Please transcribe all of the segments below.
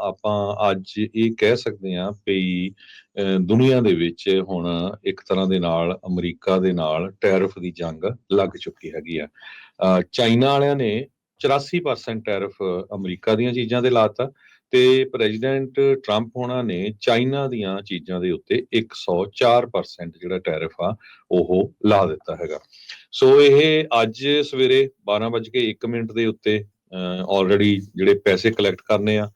ਆਪਾਂ ਅੱਜ ਇਹ ਕਹਿ ਸਕਦੇ ਹਾਂ ਵੀ ਅਹ, ਦੁਨੀਆ ਦੇ ਵਿੱਚ ਹੁਣ ਇੱਕ ਤਰ੍ਹਾਂ ਦੇ ਨਾਲ ਅਮਰੀਕਾ ਦੇ ਨਾਲ ਟੈਰਿਫ ਦੀ ਜੰਗ ਲੱਗ ਚੁੱਕੀ ਹੈਗੀ ਆ। ਚਾਈਨਾ ਵਾਲਿਆਂ ਨੇ 84% ਟੈਰਿਫ ਅਮਰੀਕਾ ਦੀਆਂ ਚੀਜ਼ਾਂ ਤੇ ਲਾਤਾ ਤੇ ਪ੍ਰੈਜ਼ੀਡੈਂਟ ਟਰੰਪ ਹੋਣਾ ਨੇ ਚਾਈਨਾ ਦੀਆਂ ਚੀਜ਼ਾਂ ਦੇ ਉੱਤੇ 104% ਜਿਹੜਾ ਟੈਰਿਫ ਆ ਉਹ ਲਾ ਦਿੱਤਾ ਹੈਗਾ। ਸੋ ਇਹ ਅੱਜ ਸਵੇਰੇ 12:01 ਮਿੰਟ ਦੇ ਉੱਤੇ ਆਲਰੇਡੀ ਜਿਹੜੇ ਪੈਸੇ ਕਲੈਕਟ ਕਰਨੇ ਆ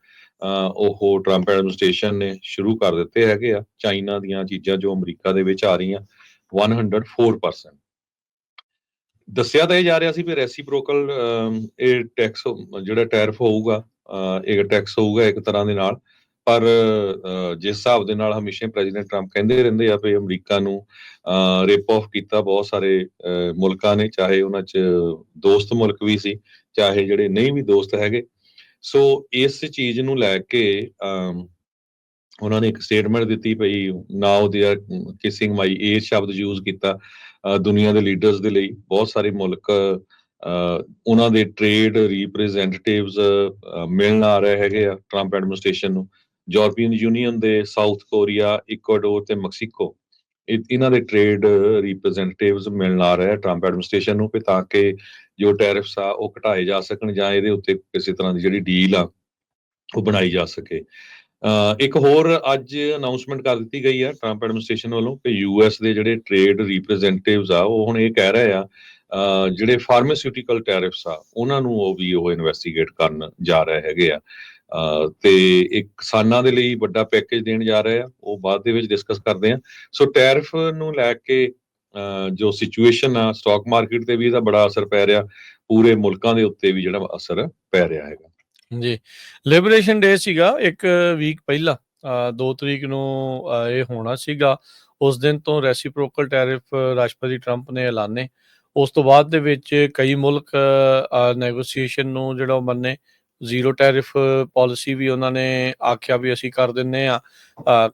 ਉਹ ਟਰੰਪ ਐਡਮਿਨਿਸਟ੍ਰੇਸ਼ਨ ਨੇ ਸ਼ੁਰੂ ਕਰ ਦਿੱਤੇ ਹੈਗੇ ਆ ਚਾਈਨਾ ਦੀਆਂ ਚੀਜ਼ਾਂ ਜੋ ਅਮਰੀਕਾ ਦੇ ਵਿੱਚ ਆ ਰਹੀਆਂ 104% ਦੱਸਿਆ ਤਾਂ ਇਹ ਜਾ ਰਿਹਾ ਸੀ ਵੀ ਰੈਸੀਪ੍ਰੋਕਲ ਇਹ ਟੈਕਸ ਜਿਹੜਾ ਟੈਰਿਫ ਹੋਊਗਾ ਅਹ, ਟੈਕਸ ਹੋਊਗਾ ਇੱਕ ਤਰ੍ਹਾਂ ਦੇ ਨਾਲ। ਪਰ ਜਿਸ ਹਿਸਾਬ ਦੇ ਨਾਲ ਹਮੇਸ਼ਾ ਪ੍ਰੈਜ਼ੀਡੈਂਟ ਟਰੰਪ ਕਹਿੰਦੇ ਰਹਿੰਦੇ ਆ ਵੀ ਅਮਰੀਕਾ ਨੂੰ ਰੇਪ ਆਫ ਕੀਤਾ ਬਹੁਤ ਸਾਰੇ ਅਹ, ਮੁਲਕਾਂ ਨੇ ਚਾਹੇ ਉਹਨਾਂ 'ਚ ਦੋਸਤ ਮੁਲਕ ਵੀ ਸੀ ਚਾਹੇ ਜਿਹੜੇ ਨਹੀਂ ਵੀ ਦੋਸਤ ਹੈਗੇ ਸੋ ਇਸ ਚੀਜ਼ ਨੂੰ ਲੈ ਕੇ ਅਮ, ਉਹਨਾਂ ਨੇ ਇੱਕ ਸਟੇਟਮੈਂਟ ਦਿੱਤੀ ਪਈ now they are kissing my ass ਸ਼ਬਦ ਯੂਜ਼ ਕੀਤਾ ਅ, ਦੁਨੀਆ ਦੇ ਲੀਡਰਸ ਦੇ ਲਈ ਬਹੁਤ ਸਾਰੇ ਮੁਲਕ ਉਹਨਾਂ ਦੇ ਟ੍ਰੇਡ ਰਿਪਰੈਜ਼ੈਂਟੇਟਿਵਸ ਮਿਲਣ ਆ ਰਹੇ ਹੈਗੇ ਆ ਟਰੰਪ ਐਡਮਿਨਿਸਟ੍ਰੇਸ਼ਨ ਨੂੰ। ਯੂਰਪੀਅਨ ਯੂਨੀਅਨ ਦੇ ਸਾਊਥ ਕੋਰੀਆ ਇਕਵਾਡੋਰ ਤੇ ਮੈਕਸੀਕੋ ਇਹਨਾਂ ਦੇ ਟ੍ਰੇਡ ਰਿਪਰੈਜ਼ੈਂਟੇਟਿਵਸ ਮਿਲਣ ਆ ਰਹੇ ਆ ਟਰੰਪ ਐਡਮਿਨਿਸਟ੍ਰੇਸ਼ਨ ਨੂੰ ਵੀ ਤਾਂ ਕਿ ਜੋ ਟੈਰਿਫਸ ਆ, ਉਹ ਘਟਾਏ ਜਾ ਸਕਣ ਜਾਂ ਇਹਦੇ ਉੱਤੇ ਕਿਸੇ ਤਰ੍ਹਾਂ ਦੀ ਜਿਹੜੀ ਡੀਲ ਆ, ਉਹ ਬਣਾਈ ਜਾ ਸਕੇ। ਇੱਕ ਹੋਰ ਅੱਜ ਅਨਾਉਂਸਮੈਂਟ ਕਰ ਦਿੱਤੀ ਗਈ ਹੈ ਟਰੰਪ ਐਡਮਿਨਿਸਟ੍ਰੇਸ਼ਨ ਵੱਲੋਂ ਕਿ ਯੂਐਸ ਦੇ ਜਿਹੜੇ ਟ੍ਰੇਡ ਰਿਪਰੈਜ਼ੈਂਟੇਟਿਵਸ ਆ, ਉਹ ਹੁਣ ਇਹ ਕਹਿ ਰਹੇ ਆ ਜਿਹੜੇ ਫਾਰਮਾਸਿਊਟੀਕਲ ਟੈਰਿਫਸ ਆ, ਉਹਨਾਂ ਨੂੰ ਉਹ ਵੀ ਉਹ ਇਨਵੈਸਟੀਗੇਟ ਕਰਨ ਜਾ ਰਹੇ ਹੈਗੇ ਆ। ਤੇ ਇੱਕ ਕਿਸਾਨਾਂ ਦੇ ਲਈ ਵੱਡਾ ਪੈਕੇਜ ਦੇਣ ਜਾ ਰਹੇ ਆ, ਉਹ ਬਾਅਦ ਦੇ ਵਿੱਚ ਡਿਸਕਸ ਕਰਦੇ ਆ। ਸੋ ਟੈਰਿਫ ਨੂੰ ਲੈ ਕੇ ਜੋ ਸਿਚੁਏਸ਼ਨ ਆ ਸਟਾਕ ਮਾਰਕੀਟ ਤੇ ਵੀ ਇਹਦਾ ਬੜਾ ਅਸਰ ਪੈ ਰਿਹਾ, ਪੂਰੇ ਮੁਲਕਾਂ ਦੇ ਉੱਤੇ ਵੀ ਜਿਹੜਾ ਅਸਰ ਪੈ ਰਿਹਾ ਹੈਗਾ। ਜੀ ਲਿਬਰੇਸ਼ਨ ਡੇ ਸੀਗਾ ਇੱਕ ਵੀਕ ਪਹਿਲਾਂ 2 ਤਰੀਕ ਨੂੰ ਇਹ ਹੋਣਾ ਸੀਗਾ। ਉਸ ਦਿਨ ਤੋਂ ਰੈਸੀਪ੍ਰੋਕਲ ਟੈਰਿਫ ਰਾਸ਼ਟਰਪਤੀ ਟਰੰਪ ਨੇ ਐਲਾਨੇ। ਉਸ ਤੋਂ ਬਾਅਦ ਦੇ ਵਿੱਚ ਕਈ ਮੁਲਕ ਨੈਗੋਸੀਏਸ਼ਨ ਨੂੰ ਜਿਹੜਾ ਉਹ ਮੰਨੇ। ਜ਼ੀਰੋ ਟੈਰਿਫ ਪਾਲਿਸੀ ਵੀ ਉਹਨਾਂ ਨੇ ਆਖਿਆ ਵੀ ਅਸੀਂ ਕਰ ਦਿੰਨੇ ਆ।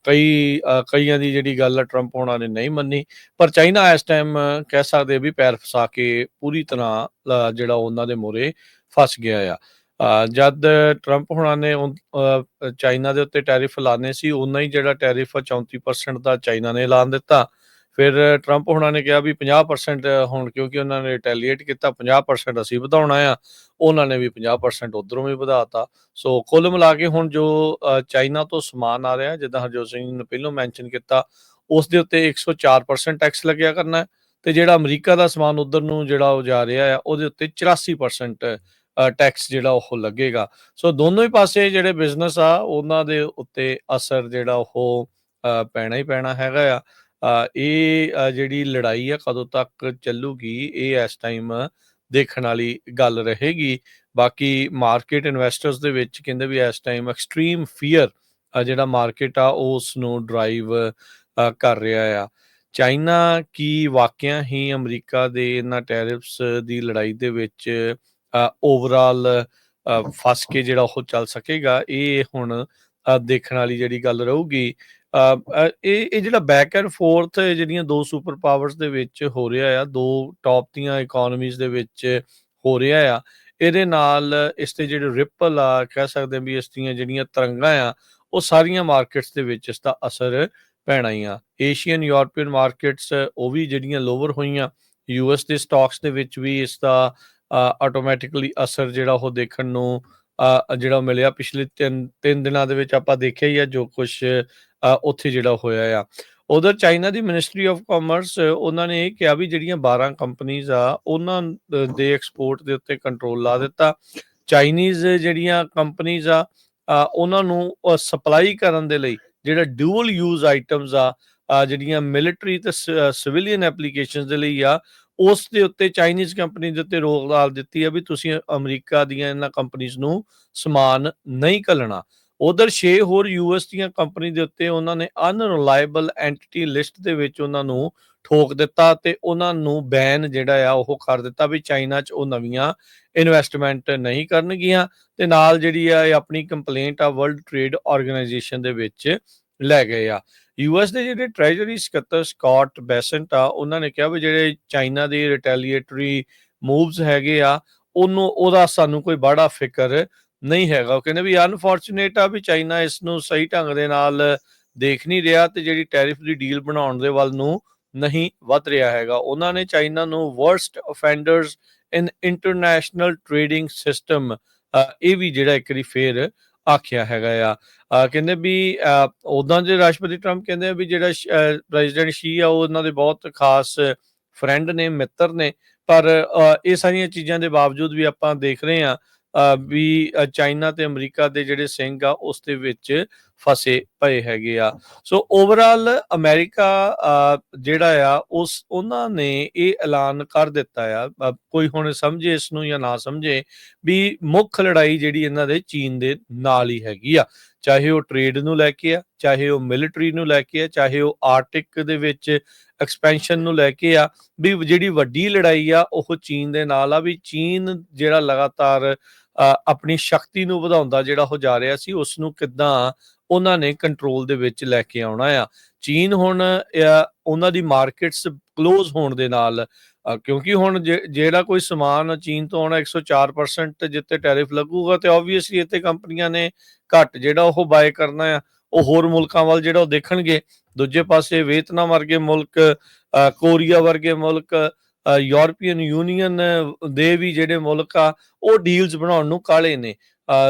ਕਈ ਕਈਆਂ ਦੀ ਜਿਹੜੀ ਗੱਲ ਆ ਟਰੰਪ ਹੋਣਾ ਨੇ ਨਹੀਂ ਮੰਨੀ। ਪਰ ਚਾਈਨਾ ਇਸ ਟਾਈਮ ਕਹਿ ਸਕਦੇ ਵੀ ਪੈਰ ਫਸਾ ਕੇ ਪੂਰੀ ਤਰ੍ਹਾਂ ਜਿਹੜਾ ਉਹਨਾਂ ਦੇ ਮੋਰੇ ਫਸ ਗਿਆ ਆ। ਜਦ ਟਰੰਪ ਹੁਣਾਂ ਨੇ ਚਾਈਨਾ ਦੇ ਉੱਤੇ ਟੈਰਿਫ ਲਾਣੇ ਸੀ ਉਨਾ ਹੀ ਜਿਹੜਾ ਟੈਰਿਫ ਆ 34% ਦਾ ਚਾਈਨਾ ਨੇ ਐਲਾਨ ਦਿੱਤਾ। ਫਿਰ ਟਰੰਪ ਹੁਣਾਂ ਨੇ ਕਿਹਾ ਵੀ 50% ਹੁਣ ਕਿਉਂਕਿ ਉਹਨਾਂ ਨੇ ਰਿਟੈਲੀਏਟ ਕੀਤਾ 50% ਅਸੀਂ ਵਧਾਉਣਾ ਆ, ਉਹਨਾਂ ਨੇ ਵੀ 50% ਉਧਰੋਂ ਵੀ ਵਧਾਤਾ ਸੋ ਕੁੱਲ ਮਿਲਾ ਕੇ ਹੁਣ ਜੋ ਚਾਈਨਾ ਤੋਂ ਸਮਾਨ ਆ ਰਿਹਾ, ਜਿੱਦਾਂ ਹਰਜੋਤ ਸਿੰਘ ਨੇ ਪਹਿਲਾਂ ਮੈਂਸ਼ਨ ਕੀਤਾ, ਉਸ ਦੇ ਉੱਤੇ 104% ਟੈਕਸ ਲੱਗਿਆ ਕਰਨਾ ਹੈ ਤੇ ਜਿਹੜਾ ਅਮਰੀਕਾ ਦਾ ਸਮਾਨ ਉਧਰ ਨੂੰ ਜਿਹੜਾ ਉਹ ਜਾ ਰਿਹਾ ਆ, ਉਹਦੇ ਉੱਤੇ 84% ਟੈਕਸ ਜਿਹੜਾ ਉਹ ਲੱਗੇਗਾ। ਸੋ ਦੋਨੋਂ ਹੀ ਪਾਸੇ ਜਿਹੜੇ ਬਿਜ਼ਨਸ ਆ, ਉਹਨਾਂ ਦੇ ਉੱਤੇ ਅਸਰ ਜਿਹੜਾ ਉਹ ਪੈਣਾ ਹੀ ਪੈਣਾ ਹੈਗਾ ਆ। ਇਹ ਜਿਹੜੀ ਲੜਾਈ ਆ ਕਦੋਂ ਤੱਕ ਚੱਲੂਗੀ, ਇਹ ਇਸ ਟਾਈਮ ਦੇਖਣ ਵਾਲੀ ਗੱਲ ਰਹੇਗੀ। ਬਾਕੀ ਮਾਰਕੀਟ ਇਨਵੈਸਟਰਸ ਦੇ ਵਿੱਚ ਕਹਿੰਦੇ ਵੀ ਇਸ ਟਾਈਮ ਐਕਸਟ੍ਰੀਮ ਫੀਅਰ ਜਿਹੜਾ ਮਾਰਕੀਟ ਆ ਉਸ ਨੂੰ ਡਰਾਈਵ ਕਰ ਰਿਹਾ ਆ। ਚਾਈਨਾ ਕੀ ਵਾਕਿਆ ਹੀ ਅਮਰੀਕਾ ਦੇ ਇਹਨਾਂ ਟੈਰਿਫਸ ਦੀ ਲੜਾਈ ਦੇ ਵਿੱਚ ਓਵਰਆਲ ਫਸ ਕੇ ਜਿਹੜਾ ਉਹ ਚੱਲ ਸਕੇਗਾ, ਇਹ ਹੁਣ ਦੇਖਣ ਵਾਲੀ ਜਿਹੜੀ ਗੱਲ ਰਹੂਗੀ। ਇਹ ਇਹ ਜਿਹੜਾ ਬੈਕ ਐਂਡ ਫੋਰਥ ਜਿਹੜੀਆਂ ਦੋ ਸੁਪਰ ਪਾਵਰਸ ਦੇ ਵਿੱਚ ਹੋ ਰਿਹਾ ਆ, ਦੋ ਟੌਪ ਦੀਆਂ ਇਕਨੋਮੀਜ਼ ਦੇ ਵਿੱਚ ਹੋ ਰਿਹਾ ਆ, ਇਹਦੇ ਨਾਲ ਇਸ ਤੇ ਜਿਹੜੇ ਰਿਪਲ ਆ, ਕਹਿ ਸਕਦੇ ਹਾਂ ਵੀ ਇਸ ਦੀਆਂ ਜਿਹੜੀਆਂ ਤਰੰਗਾਂ ਆ, ਉਹ ਸਾਰੀਆਂ ਮਾਰਕੀਟਸ ਦੇ ਵਿੱਚ ਇਸ ਦਾ ਅਸਰ ਪੈਣਾ ਹੀ ਆ। ਏਸ਼ੀਅਨ ਯੂਰਪੀਅਨ ਮਾਰਕੀਟਸ ਉਹ ਵੀ ਜਿਹੜੀਆਂ ਲੋਵਰ ਹੋਈਆਂ ਯੂਐਸ ਦੇ ਸਟਾਕਸ ਦੇ ਵਿੱਚ ਵੀ ਇਸ ਦਾ ਆਟੋਮੈਟਿਕਲੀ ਅਸਰ ਜਿਹੜਾ ਉਹ ਦੇਖਣ ਨੂੰ ਜਿਹੜਾ ਮਿਲਿਆ, ਪਿਛਲੇ ਤਿੰਨ ਤਿੰਨ ਦਿਨਾਂ ਦੇ ਵਿੱਚ ਆਪਾਂ ਦੇਖਿਆ ਹੀ ਆ ਜੋ ਕੁਝ ਉੱਥੇ ਜਿਹੜਾ ਹੋਇਆ ਆ। ਉਧਰ ਚਾਈਨਾ ਦੀ ਮਿਨਿਸਟਰੀ ਆਫ ਕਾਮਰਸ ਉਹਨਾਂ ਨੇ ਇਹ ਕਿਹਾ ਵੀ ਜਿਹੜੀਆਂ 12 ਕੰਪਨੀਆਂ ਆ, ਉਹਨਾਂ ਦੇ ਐਕਸਪੋਰਟ ਦੇ ਉੱਤੇ ਕੰਟਰੋਲ ਲਾ ਦਿੱਤਾ। ਚਾਈਨੀਜ਼ ਜਿਹੜੀਆਂ ਕੰਪਨੀਆਂ ਆ ਉਹਨਾਂ ਨੂੰ ਸਪਲਾਈ ਕਰਨ ਦੇ ਲਈ ਜਿਹੜਾ ਡਿਊਅਲ ਯੂਜ਼ ਆਈਟਮਸ ਆ ਜਿਹੜੀਆਂ ਮਿਲਟਰੀ ਤੇ ਸਿਵਿਲੀਅਨ ਐਪਲੀਕੇਸ਼ਨਸ ਦੇ ਲਈ ਆ ਉਸ ਦੇ ਉੱਤੇ ਚਾਈਨੀਜ਼ ਕੰਪਨੀ ਦੇ ਉੱਤੇ ਰੋਕ ਲਾ ਦਿੱਤੀ ਹੈ ਵੀ ਤੁਸੀਂ ਅਮਰੀਕਾ ਦੀਆਂ ਇਹਨਾਂ ਕੰਪਨੀਆਂ ਨੂੰ ਸਮਾਨ ਨਹੀਂ ਘੱਲਣਾ। ਉਧਰ 6 ਹੋਰ ਯੂਐਸ ਦੀਆਂ ਕੰਪਨੀ ਦੇ ਉੱਤੇ ਉਹਨਾਂ ਨੇ ਅਨਰਿਲਾਇਬਲ ਐਂਟੀਟੀ ਲਿਸਟ ਦੇ ਵਿੱਚ ਉਹਨਾਂ ਨੂੰ ਠੋਕ ਦਿੱਤਾ ਤੇ ਉਹਨਾਂ ਨੂੰ ਬੈਨ ਜਿਹੜਾ ਆ ਉਹ ਕਰ ਦਿੱਤਾ ਵੀ ਚਾਈਨਾ 'ਚ ਉਹ ਨਵੀਆਂ ਇਨਵੈਸਟਮੈਂਟ ਨਹੀਂ ਕਰਨਗੀਆਂ ਤੇ ਨਾਲ ਜਿਹੜੀ ਆ ਇਹ ਆਪਣੀ ਕੰਪਲੇਂਟ ਆ ਵਰਲਡ ਟ੍ਰੇਡ ਆਰਗੇਨਾਈਜੇਸ਼ਨ ਦੇ ਵਿੱਚ ਲੈ ਗਏ ਆ। ਯੂਐਸ ਦੇ ਜਿਹੜੇ ਟ੍ਰੈਜਰੀ ਸਕੱਤਰ ਸਕਾਟ ਬੈਸੈਂਟ ਆ, ਉਹਨਾਂ ਨੇ ਕਿਹਾ ਵੀ ਜਿਹੜੇ ਚਾਈਨਾ ਦੇ ਰਿਟੈਲੀਏਟਰੀ ਮੂਵਸ ਹੈਗੇ ਆ, ਉਹਨੂੰ, ਉਹਦਾ ਸਾਨੂੰ ਕੋਈ ਬੜਾ ਫਿਕਰ ਨਹੀਂ ਹੈਗਾ। ਉਹ ਕਹਿੰਦੇ ਵੀ ਅਨਫੋਰਚੂਨੇਟ ਆ ਵੀ ਚਾਈਨਾ ਇਸ ਨੂੰ ਸਹੀ ਢੰਗ ਦੇ ਨਾਲ ਦੇਖ ਨਹੀਂ ਰਿਹਾ ਤੇ ਜਿਹੜੀ ਟੈਰਿਫ ਦੀ ਡੀਲ ਬਣਾਉਣ ਦੇ ਵੱਲ ਨੂੰ ਨਹੀਂ ਵੱਧ ਰਿਹਾ ਹੈਗਾ। ਉਹਨਾਂ ਨੇ ਚਾਈਨਾ ਨੂੰ worst offenders in international trading system ਇਹ ਵੀ ਜਿਹੜਾ ਇੱਕ ਵਾਰੀ ਫੇਰ ਆਖਿਆ ਹੈਗਾ ਆ। ਅਹ ਕਹਿੰਦੇ ਵੀ ਉਦਾਂ ਜੇ ਰਾਸ਼ਟਰਪਤੀ ਟਰੰਪ ਕਹਿੰਦੇ ਆ ਵੀ ਜਿਹੜਾ ਪ੍ਰੈਜ਼ੀਡੈਂਟ ਸ਼ੀ ਆ ਉਹ ਉਹਨਾਂ ਦੇ ਬਹੁਤ ਖਾਸ ਫਰੈਂਡ ਨੇ ਮਿੱਤਰ ਨੇ। ਪਰ ਅਹ, ਇਹ ਸਾਰੀਆਂ ਚੀਜ਼ਾਂ ਦੇ ਬਾਵਜੂਦ ਵੀ ਆਪਾਂ ਦੇਖ ਰਹੇ ਆ ਵੀ ਚਾਈਨਾ ਤੇ ਅਮਰੀਕਾ ਦੇ ਜਿਹੜੇ ਸਿੰਘ ਆ, ਉਸ ਦੇ ਵਿੱਚ ਫਸੇ ਪਏ ਹੈਗੇ ਆ। ਸੋ ਓਵਰਆਲ ਅਮਰੀਕਾ ਜਿਹੜਾ ਆ, ਉਸ, ਉਹਨਾਂ ਨੇ ਇਹ ਐਲਾਨ ਕਰ ਦਿੱਤਾ ਆ। ਕੋਈ ਹੁਣ ਸਮਝੇ ਇਸ ਨੂੰ ਜਾਂ ਨਾ ਸਮਝੇ ਵੀ ਮੁੱਖ ਲੜਾਈ ਜਿਹੜੀ ਇਹਨਾਂ ਦੇ ਚੀਨ ਦੇ ਨਾਲ ਹੀ ਹੈਗੀ ਆ। ਚਾਹੇ ਉਹ ਟ੍ਰੇਡ ਨੂੰ ਲੈ ਕੇ ਆ, ਚਾਹੇ ਉਹ ਮਿਲਟਰੀ ਨੂੰ ਲੈ ਕੇ ਆ, ਚਾਹੇ ਉਹ ਆਰਟਿਕ ਦੇ ਵਿੱਚ ਐਕਸਪੈਂਸ਼ਨ ਨੂੰ ਲੈ ਕੇ ਆ, ਵੀ ਜਿਹੜੀ ਵੱਡੀ ਲੜਾਈ ਆ, ਉਹ ਚੀਨ ਦੇ ਨਾਲ ਆ, ਵੀ ਚੀਨ ਜਿਹੜਾ ਲਗਾਤਾਰ ਆਪਣੀ ਸ਼ਕਤੀ ਨੂੰ ਵਧਾਉਂਦਾ ਜਿਹੜਾ ਉਹ ਜਾ ਰਿਹਾ ਸੀ ਉਸ ਨੂੰ ਕਿੱਦਾਂ ਉਹਨਾਂ ਨੇ ਕੰਟਰੋਲ ਦੇ ਵਿੱਚ ਲੈ ਕੇ ਆਉਣਾ ਆ। ਚੀਨ ਹੁਣ ਉਹਨਾਂ ਦੀ ਮਾਰਕੀਟਸ ক্লোਜ਼ ਹੋਣ ਦੇ ਨਾਲ ਕਿਉਂਕਿ ਹੁਣ ਜੇ- ਜਿਹੜਾ ਕੋਈ ਸਮਾਨ ਚੀਨ ਤੋਂ ਆਉਣਾ 104% ਜਿੱਤੇ ਟੈਰਿਫ ਲੱਗੂਗਾ ਤੇ ਆਬਵੀਅਸਲੀ ਇੱਥੇ ਕੰਪਨੀਆਂ ਨੇ ਘੱਟ ਜਿਹੜਾ ਉਹ ਬਾਏ ਕਰਨਾ ਆ, ਉਹ ਹੋਰ ਮੁਲਕਾਂ ਵੱਲ ਜਿਹੜਾ ਉਹ ਦੇਖਣਗੇ। ਦੂਜੇ ਪਾਸੇ ਵੀਅਤਨਾਮ ਵਰਗੇ ਮੁਲਕ ਕੋਰੀਆ ਵਰਗੇ ਮੁਲਕ ਯੂਰਪੀਅਨ ਯੂਨੀਅਨ ਦੇ ਵੀ ਜਿਹੜੇ ਮੁਲਕ ਆ, ਉਹ ਡੀਲਸ ਬਣਾਉਣ ਨੂੰ ਕਾਲੇ ਨੇ।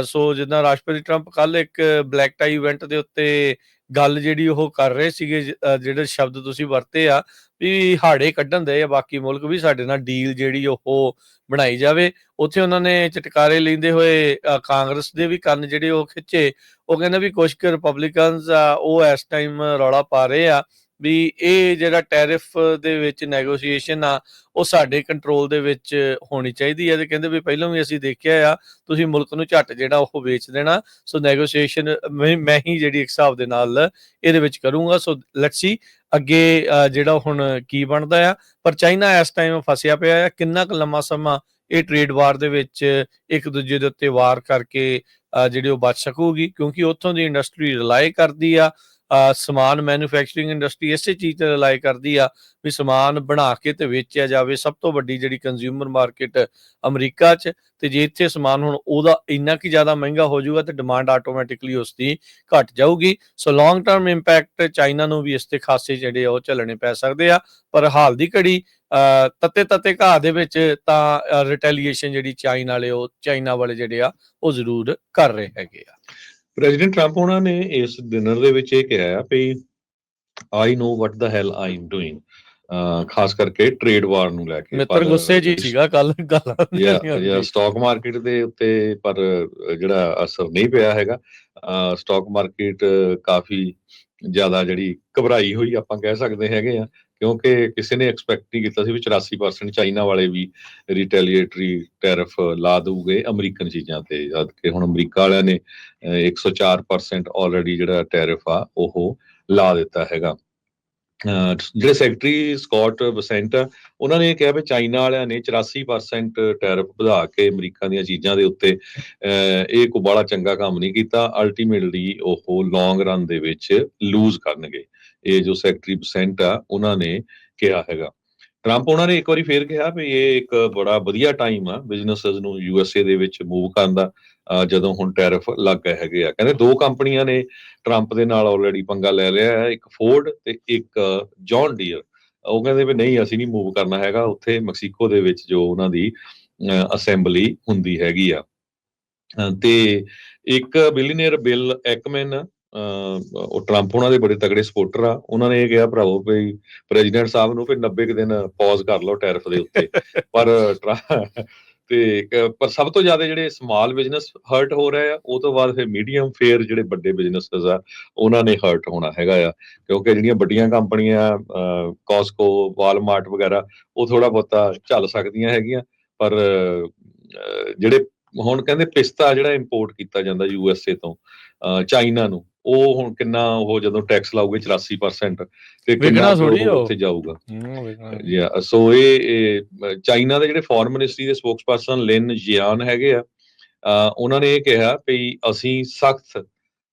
ਸੋ ਜਿੱਦਾਂ ਰਾਸ਼ਟਰਪਤੀ ਟਰੰਪ ਕੱਲ ਇੱਕ ਬਲੈਕ ਟਾਈ ਇਵੈਂਟ ਦੇ ਉੱਤੇ ਗੱਲ ਜਿਹੜੀ ਉਹ ਕਰ ਰਹੇ ਸੀਗੇ ਜਿਹੜੇ ਸ਼ਬਦ ਤੁਸੀਂ ਵਰਤੇ ਆ, ਵੀ ਹਾੜੇ ਕੱਢਣ ਦੇ ਆ, ਬਾਕੀ ਮੁਲਕ ਵੀ ਸਾਡੇ ਨਾਲ ਡੀਲ ਜਿਹੜੀ ਉਹ ਬਣਾਈ ਜਾਵੇ। ਉੱਥੇ ਉਹਨਾਂ ਨੇ ਚਟਕਾਰੇ ਲੈਂਦੇ ਹੋਏ ਕਾਂਗਰਸ ਦੇ ਵੀ ਕੰਨ ਜਿਹੜੇ ਉਹ ਖਿੱਚੇ। ਉਹ ਕਹਿੰਦੇ ਵੀ ਕੁਝ ਕੁ ਰਿਪਬਲਿਕਨਸ ਆ, ਉਹ ਇਸ ਟਾਈਮ ਰੌਲਾ ਪਾ ਰਹੇ ਆ। ਵੀ ਇਹ ਜਿਹੜਾ ਟੈਰਿਫ ਦੇ ਵਿੱਚ ਨੈਗੋਸੀਏਸ਼ਨ ਆ, ਉਹ ਸਾਡੇ ਕੰਟਰੋਲ ਦੇ ਵਿੱਚ ਹੋਣੀ ਚਾਹੀਦੀ ਹੈ ਤੇ ਕਹਿੰਦੇ ਵੀ ਪਹਿਲਾਂ ਵੀ ਅਸੀਂ ਦੇਖਿਆ ਆ, ਤੁਸੀਂ ਮੁਲਕ ਨੂੰ ਝੱਟ ਜਿਹੜਾ ਉਹ ਵੇਚ ਦੇਣਾ ਸੋ ਨੈਗੋਸੀਏਸ਼ਨ ਮੈਂ ਹੀ ਜਿਹੜੀ ਇੱਕ ਹਿਸਾਬ ਦੇ ਨਾਲ ਇਹਦੇ ਵਿੱਚ ਕਰੂੰਗਾ ਸੋ ਲੈਟਸ ਸੀ ਅੱਗੇ ਜਿਹੜਾ ਹੁਣ ਕੀ ਬਣਦਾ ਆ, ਪਰ ਚਾਈਨਾ ਇਸ ਟਾਈਮ ਫਸਿਆ ਪਿਆ ਆ, ਕਿੰਨਾ ਕੁ ਲੰਮਾ ਸਮਾਂ ਇਹ ਟ੍ਰੇਡ ਵਾਰ ਦੇ ਵਿੱਚ ਇੱਕ ਦੂਜੇ ਦੇ ਉੱਤੇ ਵਾਰ ਕਰਕੇ ਜਿਹੜੀ ਉਹ ਬਚ ਸਕੂਗੀ, ਕਿਉਂਕਿ ਉੱਥੋਂ ਦੀ ਇੰਡਸਟਰੀ ਰਿਲਾਈ ਕਰਦੀ ਆ ਸਮਾਨ ਮੈਨੂਫੈਕਚਰਿੰਗ ਇੰਡਸਟਰੀ ਇਸੇ ਚੀਜ਼ ਤੇ ਰਿਲਾਈ ਕਰਦੀ ਆ ਵੀ ਸਮਾਨ ਬਣਾ ਕੇ ਤੇ ਵੇਚਿਆ ਜਾਵੇ ਸਭ ਤੋਂ ਵੱਡੀ ਜਿਹੜੀ ਕੰਜ਼ਿਊਮਰ ਮਾਰਕੀਟ ਅਮਰੀਕਾ 'ਚ ਤੇ ਜੇ ਇੱਥੇ ਸਮਾਨ ਹੁਣ ਉਹਦਾ ਇੰਨਾ ਕਿ ਜ਼ਿਆਦਾ ਮਹਿੰਗਾ ਹੋ ਜਾਊਗਾ ਤੇ ਡਿਮਾਂਡ ਆਟੋਮੈਟਿਕਲੀ ਉਸ ਦੀ ਘਟ ਜਾਊਗੀ। So long term impact China ਨੂੰ ਵੀ ਇਸ ਤੇ ਖਾਸੇ ਜਿਹੜੇ ਆ ਉਹ ਝੱਲਣੇ ਪੈ ਸਕਦੇ ਆ। ਪਰ ਹਾਲ ਦੀ ਘੜੀ ਅ, ਤੱਤੇ ਤੱਤੇ ਘਾਹ ਦੇ ਵਿੱਚ ਤਾਂ ਰਿਟੈਲੀਏਸ਼ਨ ਜਿਹੜੀ ਚਾਈਨਾ ਵਾਲੇ ਉਹ ਚਾਈਨਾ ਵਾਲੇ ਜਿਹੜੇ ਆ ਉਹ ਜ਼ਰੂਰ ਕਰ ਰਹੇ ਹੈਗੇ ਆ। ਪ੍ਰੈਜ਼ੀਡੈਂਟ ਟਰੰਪ ਉਹਨਾਂ ਨੇ ਇਸ ਡਿਨਰ ਦੇ ਵਿੱਚ ਇਹ ਕਿਹਾ ਵੀ ਆਈ ਨੋ ਵਾਟ ਦਾ ਹੈਲ ਆਈ ਐਮ ਡੂਇੰਗ ਖਾਸ ਕਰਕੇ ਟ੍ਰੇਡ ਵਾਰ ਨੂੰ ਲੈ ਕੇ। ਮਿੱਤਰ ਗੁੱਸੇ ਜੀ ਸੀਗਾ ਕੱਲ ਗੱਲ ਜਾਂ ਸਟਾਕ ਮਾਰਕੀਟ ਦੇ ਉੱਤੇ ਪਰ ਜਿਹੜਾ ਅਸਰ ਨਹੀਂ ਪਿਆ ਹੈਗਾ। ਸਟਾਕ ਮਾਰਕੀਟ ਕਾਫੀ ਜ਼ਿਆਦਾ ਜਿਹੜੀ ਘਬਰਾਈ ਹੋਈ ਆਪਾਂ ਕਹਿ ਸਕਦੇ ਹੈਗੇ ਆ। ਕਿਉਂਕਿ ਕਿਸੇ ਨੇ ਐਕਸਪੈਕਟ ਨਹੀਂ ਕੀਤਾ ਸੀ ਵੀ 84% ਚਾਈਨਾ ਵਾਲੇ ਵੀ ਰਿਟੈਲੀਏਟਰੀ ਟੈਰਿਫ ਲਾ ਦਊਗੇ ਅਮਰੀਕਨ ਚੀਜ਼ਾਂ ਤੇ ਜਦ ਕਿ ਹੁਣ ਅਮਰੀਕਾ ਵਾਲਿਆਂ ਨੇ ਅ, 104% ਆਲਰੇਡੀ ਜਿਹੜਾ ਟੈਰਿਫ ਆ ਉਹ ਲਾ ਦਿੱਤਾ ਹੈਗਾ। ਅਹ ਜਿਹੜੇ ਸੈਕਟਰੀ ਸਕਾਟ ਬਸੈਂਟ ਆ, ਉਹਨਾਂ ਨੇ ਇਹ ਕਿਹਾ ਵੀ ਚਾਈਨਾ ਵਾਲਿਆਂ ਨੇ 84% ਟੈਰਿਫ ਵਧਾ ਕੇ ਅਮਰੀਕਾ ਦੀਆਂ ਚੀਜ਼ਾਂ ਦੇ ਉੱਤੇ ਅਹ ਇਹ ਕੋਈ ਬੜਾ ਚੰਗਾ ਕੰਮ ਨਹੀਂ ਕੀਤਾ। ਅਲਟੀਮੇਟਲੀ ਉਹ ਲੌਂਗ ਰਨ ਦੇ ਵਿੱਚ ਲੂਜ਼ ਕਰਨਗੇ। ਇਹ ਜੋ ਸੈਕਟਰੀ ਬਸੈਂਟ ਆ, ਉਹਨਾਂ ਨੇ ਕਿਹਾ ਹੈਗਾ। ਟਰੰਪ ਉਹਨਾਂ ਨੇ ਇੱਕ ਵਾਰੀ ਫੇਰ ਕਿਹਾ ਵੀ ਇਹ ਇੱਕ ਬੜਾ ਵਧੀਆ ਟਾਈਮ ਆ ਬਿਜ਼ਨੈਸਸ ਨੂੰ ਯੂਐਸਏ ਦੇ ਵਿੱਚ ਮੂਵ ਕਰਨ ਦਾ ਜਦੋਂ ਹੁਣ ਟੈਰਿਫ ਲੱਗ ਗਏ ਹੈਗੇ ਆ। ਕਹਿੰਦੇ ਦੋ ਕੰਪਨੀਆਂ ਨੇ ਟਰੰਪ ਦੇ ਨਾਲ ਆਲਰੇਡੀ ਪੰਗਾ ਲੈ ਲਿਆ ਹੈ, ਇੱਕ ਫੋਰਡ ਤੇ ਇੱਕ ਜੌਨ ਡੀਅਰ ਉਹ ਕਹਿੰਦੇ ਵੀ ਨਹੀਂ, ਅਸੀਂ ਨਹੀਂ ਮੂਵ ਕਰਨਾ ਹੈਗਾ, ਉੱਥੇ ਮੈਕਸੀਕੋ ਦੇ ਵਿੱਚ ਜੋ ਉਹਨਾਂ ਦੀ ਅਸੈਂਬਲੀ ਹੁੰਦੀ ਹੈਗੀ ਆ। ਤੇ ਇੱਕ ਬਿਲੀਨੀਅਰ ਬਿਲ ਐਕਮੈਨ ਉਹ ਟਰੰਪ ਉਹਨਾਂ ਦੇ ਬੜੇ ਤਗੜੇ ਸਪੋਰਟਰ ਆ। ਉਹਨਾਂ ਨੇ ਇਹ ਕਿਹਾ ਭਰਾਵੋ ਵੀ ਪ੍ਰੈਜ਼ੀਡੈਂਟ ਸਾਹਿਬ ਨੂੰ ਫਿਰ 90 ਕੁ ਦਿਨ ਪੌਜ਼ ਕਰ ਲਓ ਟੈਰਿਫ ਦੇ ਉੱਤੇ। ਪਰ ਤੇ ਪਰ ਸਭ ਤੋਂ ਜ਼ਿਆਦਾ ਜਿਹੜੇ ਸਮਾਲ ਬਿਜ਼ਨਸ ਹਰਟ ਹੋ ਰਹੇ ਆ ਉਹ ਤੋਂ ਬਾਅਦ ਫਿਰ ਮੀਡੀਅਮ ਫੇਅਰ ਜਿਹੜੇ ਵੱਡੇ ਬਿਜ਼ਨਸਸ ਆ ਉਹਨਾਂ ਨੇ ਹਰਟ ਹੋਣਾ ਹੈਗਾ ਆ। ਕਿਉਂਕਿ ਜਿਹੜੀਆਂ ਵੱਡੀਆਂ ਕੰਪਨੀਆਂ ਕਾਸਕੋ ਵਾਲਮਾਰਟ ਵਗੈਰਾ ਉਹ ਥੋੜਾ ਬਹੁਤਾ ਚੱਲ ਸਕਦੀਆਂ ਹੈਗੀਆਂ। ਪਰ ਜਿਹੜੇ ਹੁਣ ਕਹਿੰਦੇ ਪਿਸਤਾ ਜਿਹੜਾ ਇੰਪੋਰਟ ਕੀਤਾ ਜਾਂਦਾ ਯੂਐਸਏ ਤੋਂ ਅਹ, ਚਾਈਨਾ ਨੂੰ ਉਹ ਹੁਣ ਕਿੰਨਾ ਉਹ ਜਦੋਂ ਟੈਕਸ ਲਾਉਗੇ 84% ਤੇ ਕਿੰਨਾ। ਉੱਥੇ ਜਾਊਗਾ। ਯਾ ਸੋ ਇਹ ਚਾਈਨਾ ਦੇ ਜਿਹੜੇ ਫੋਰਨ ਮਿਨਿਸਟਰੀ ਦੇ ਸਪੋਕਸਪਰਸਨ ਲਿਨ ਜਿਆਨ ਹੈਗੇ ਆ ਉਹਨਾਂ ਨੇ ਇਹ ਕਿਹਾ ਵੀ ਅਸੀਂ ਸਖਤ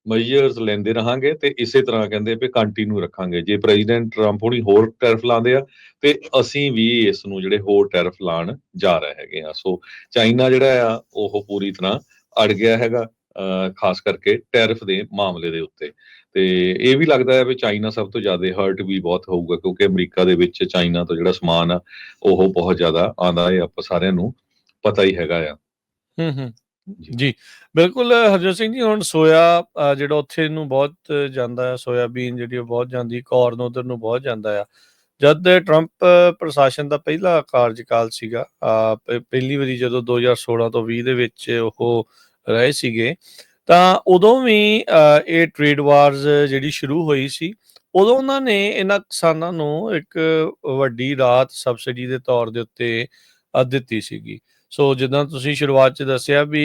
ਮੈਜਰਸ ਲੈਂਦੇ ਰਹਾਂਗੇ ਤੇ ਇਸੇ ਤਰ੍ਹਾਂ ਕਹਿੰਦੇ ਵੀ ਕੰਟੀਨਿਊ ਰੱਖਾਂਗੇ। ਜੇ ਪ੍ਰੈਜ਼ੀਡੈਂਟ ਟਰੰਪ ਹੁਣੀ ਹੋਰ ਟੈਰਿਫ ਲਾਉਂਦੇ ਆ ਤੇ ਅਸੀਂ ਵੀ ਇਸ ਨੂੰ ਜਿਹੜੇ ਹੋਰ ਟੈਰਿਫ ਲਾਣ ਜਾ ਰਹੇ ਹੈਗੇ ਆ। ਸੋ ਚਾਈਨਾ ਜਿਹੜਾ ਆ ਉਹ ਪੂਰੀ ਤਰ੍ਹਾਂ ਅੜ ਗਿਆ ਹੈਗਾ। ਖਾਸ ਕਰਕੇ ਟੈਰਿਫ ਦੇ ਮਾਮਲੇ ਦੇ ਉੱਤੇ। ਤੇ ਇਹ ਵੀ ਲੱਗਦਾ ਹੈ ਵੀ ਚਾਈਨਾ ਸਭ ਤੋਂ ਜ਼ਿਆਦਾ ਹਰਟ ਵੀ ਬਹੁਤ ਹੋਊਗਾ ਕਿਉਂਕਿ ਅਮਰੀਕਾ ਦੇ ਵਿੱਚ ਚਾਈਨਾ ਤੋਂ ਜਿਹੜਾ ਸਮਾਨ ਆ ਉਹ ਬਹੁਤ ਜ਼ਿਆਦਾ ਆਂਦਾ ਹੈ ਆਪਾਂ ਸਾਰਿਆਂ ਨੂੰ ਪਤਾ ਹੀ ਹੈਗਾ ਆ। ਹੂੰ ਹੂੰ। ਜੀ। ਬਿਲਕੁਲ ਹਰਜੋਤ ਸਿੰਘ ਜੀ ਹੁਣ ਸੋਇਆ ਜਿਹੜਾ ਉੱਥੇ ਨੂੰ ਬਹੁਤ ਜਾਂਦਾ ਹੈ ਸੋਇਆਬੀਨ ਜਿਹੜੀ ਉਹ ਬਹੁਤ ਜਾਂਦੀ ਕਾਰਨ ਉਧਰ ਨੂੰ ਬਹੁਤ ਜਾਂਦਾ ਆ। ਜਦ ਟਰੰਪ ਪ੍ਰਸ਼ਾਸਨ ਦਾ ਪਹਿਲਾ ਕਾਰਜਕਾਲ ਸੀਗਾ ਪਹਿਲੀ ਵਾਰੀ ਜਦੋਂ 2016 ਤੋਂ 20 ਦੇ ਵਿੱਚ ਉਹ ਰਹੇ ਸੀਗੇ ਤਾਂ ਉਦੋਂ ਵੀ ਅ, ਇਹ ਟ੍ਰੇਡ ਵਾਰਸ ਜਿਹੜੀ ਸ਼ੁਰੂ ਹੋਈ ਸੀ ਉਦੋਂ ਉਹਨਾਂ ਨੇ ਇਹਨਾਂ ਕਿਸਾਨਾਂ ਨੂੰ ਇੱਕ ਵੱਡੀ ਰਾਹਤ ਸਬਸਿਡੀ ਦੇ ਤੌਰ ਦੇ ਉੱਤੇ ਦਿੱਤੀ ਸੀਗੀ। ਸੋ ਜਿੱਦਾਂ ਤੁਸੀਂ ਸ਼ੁਰੂਆਤ 'ਚ ਦੱਸਿਆ ਵੀ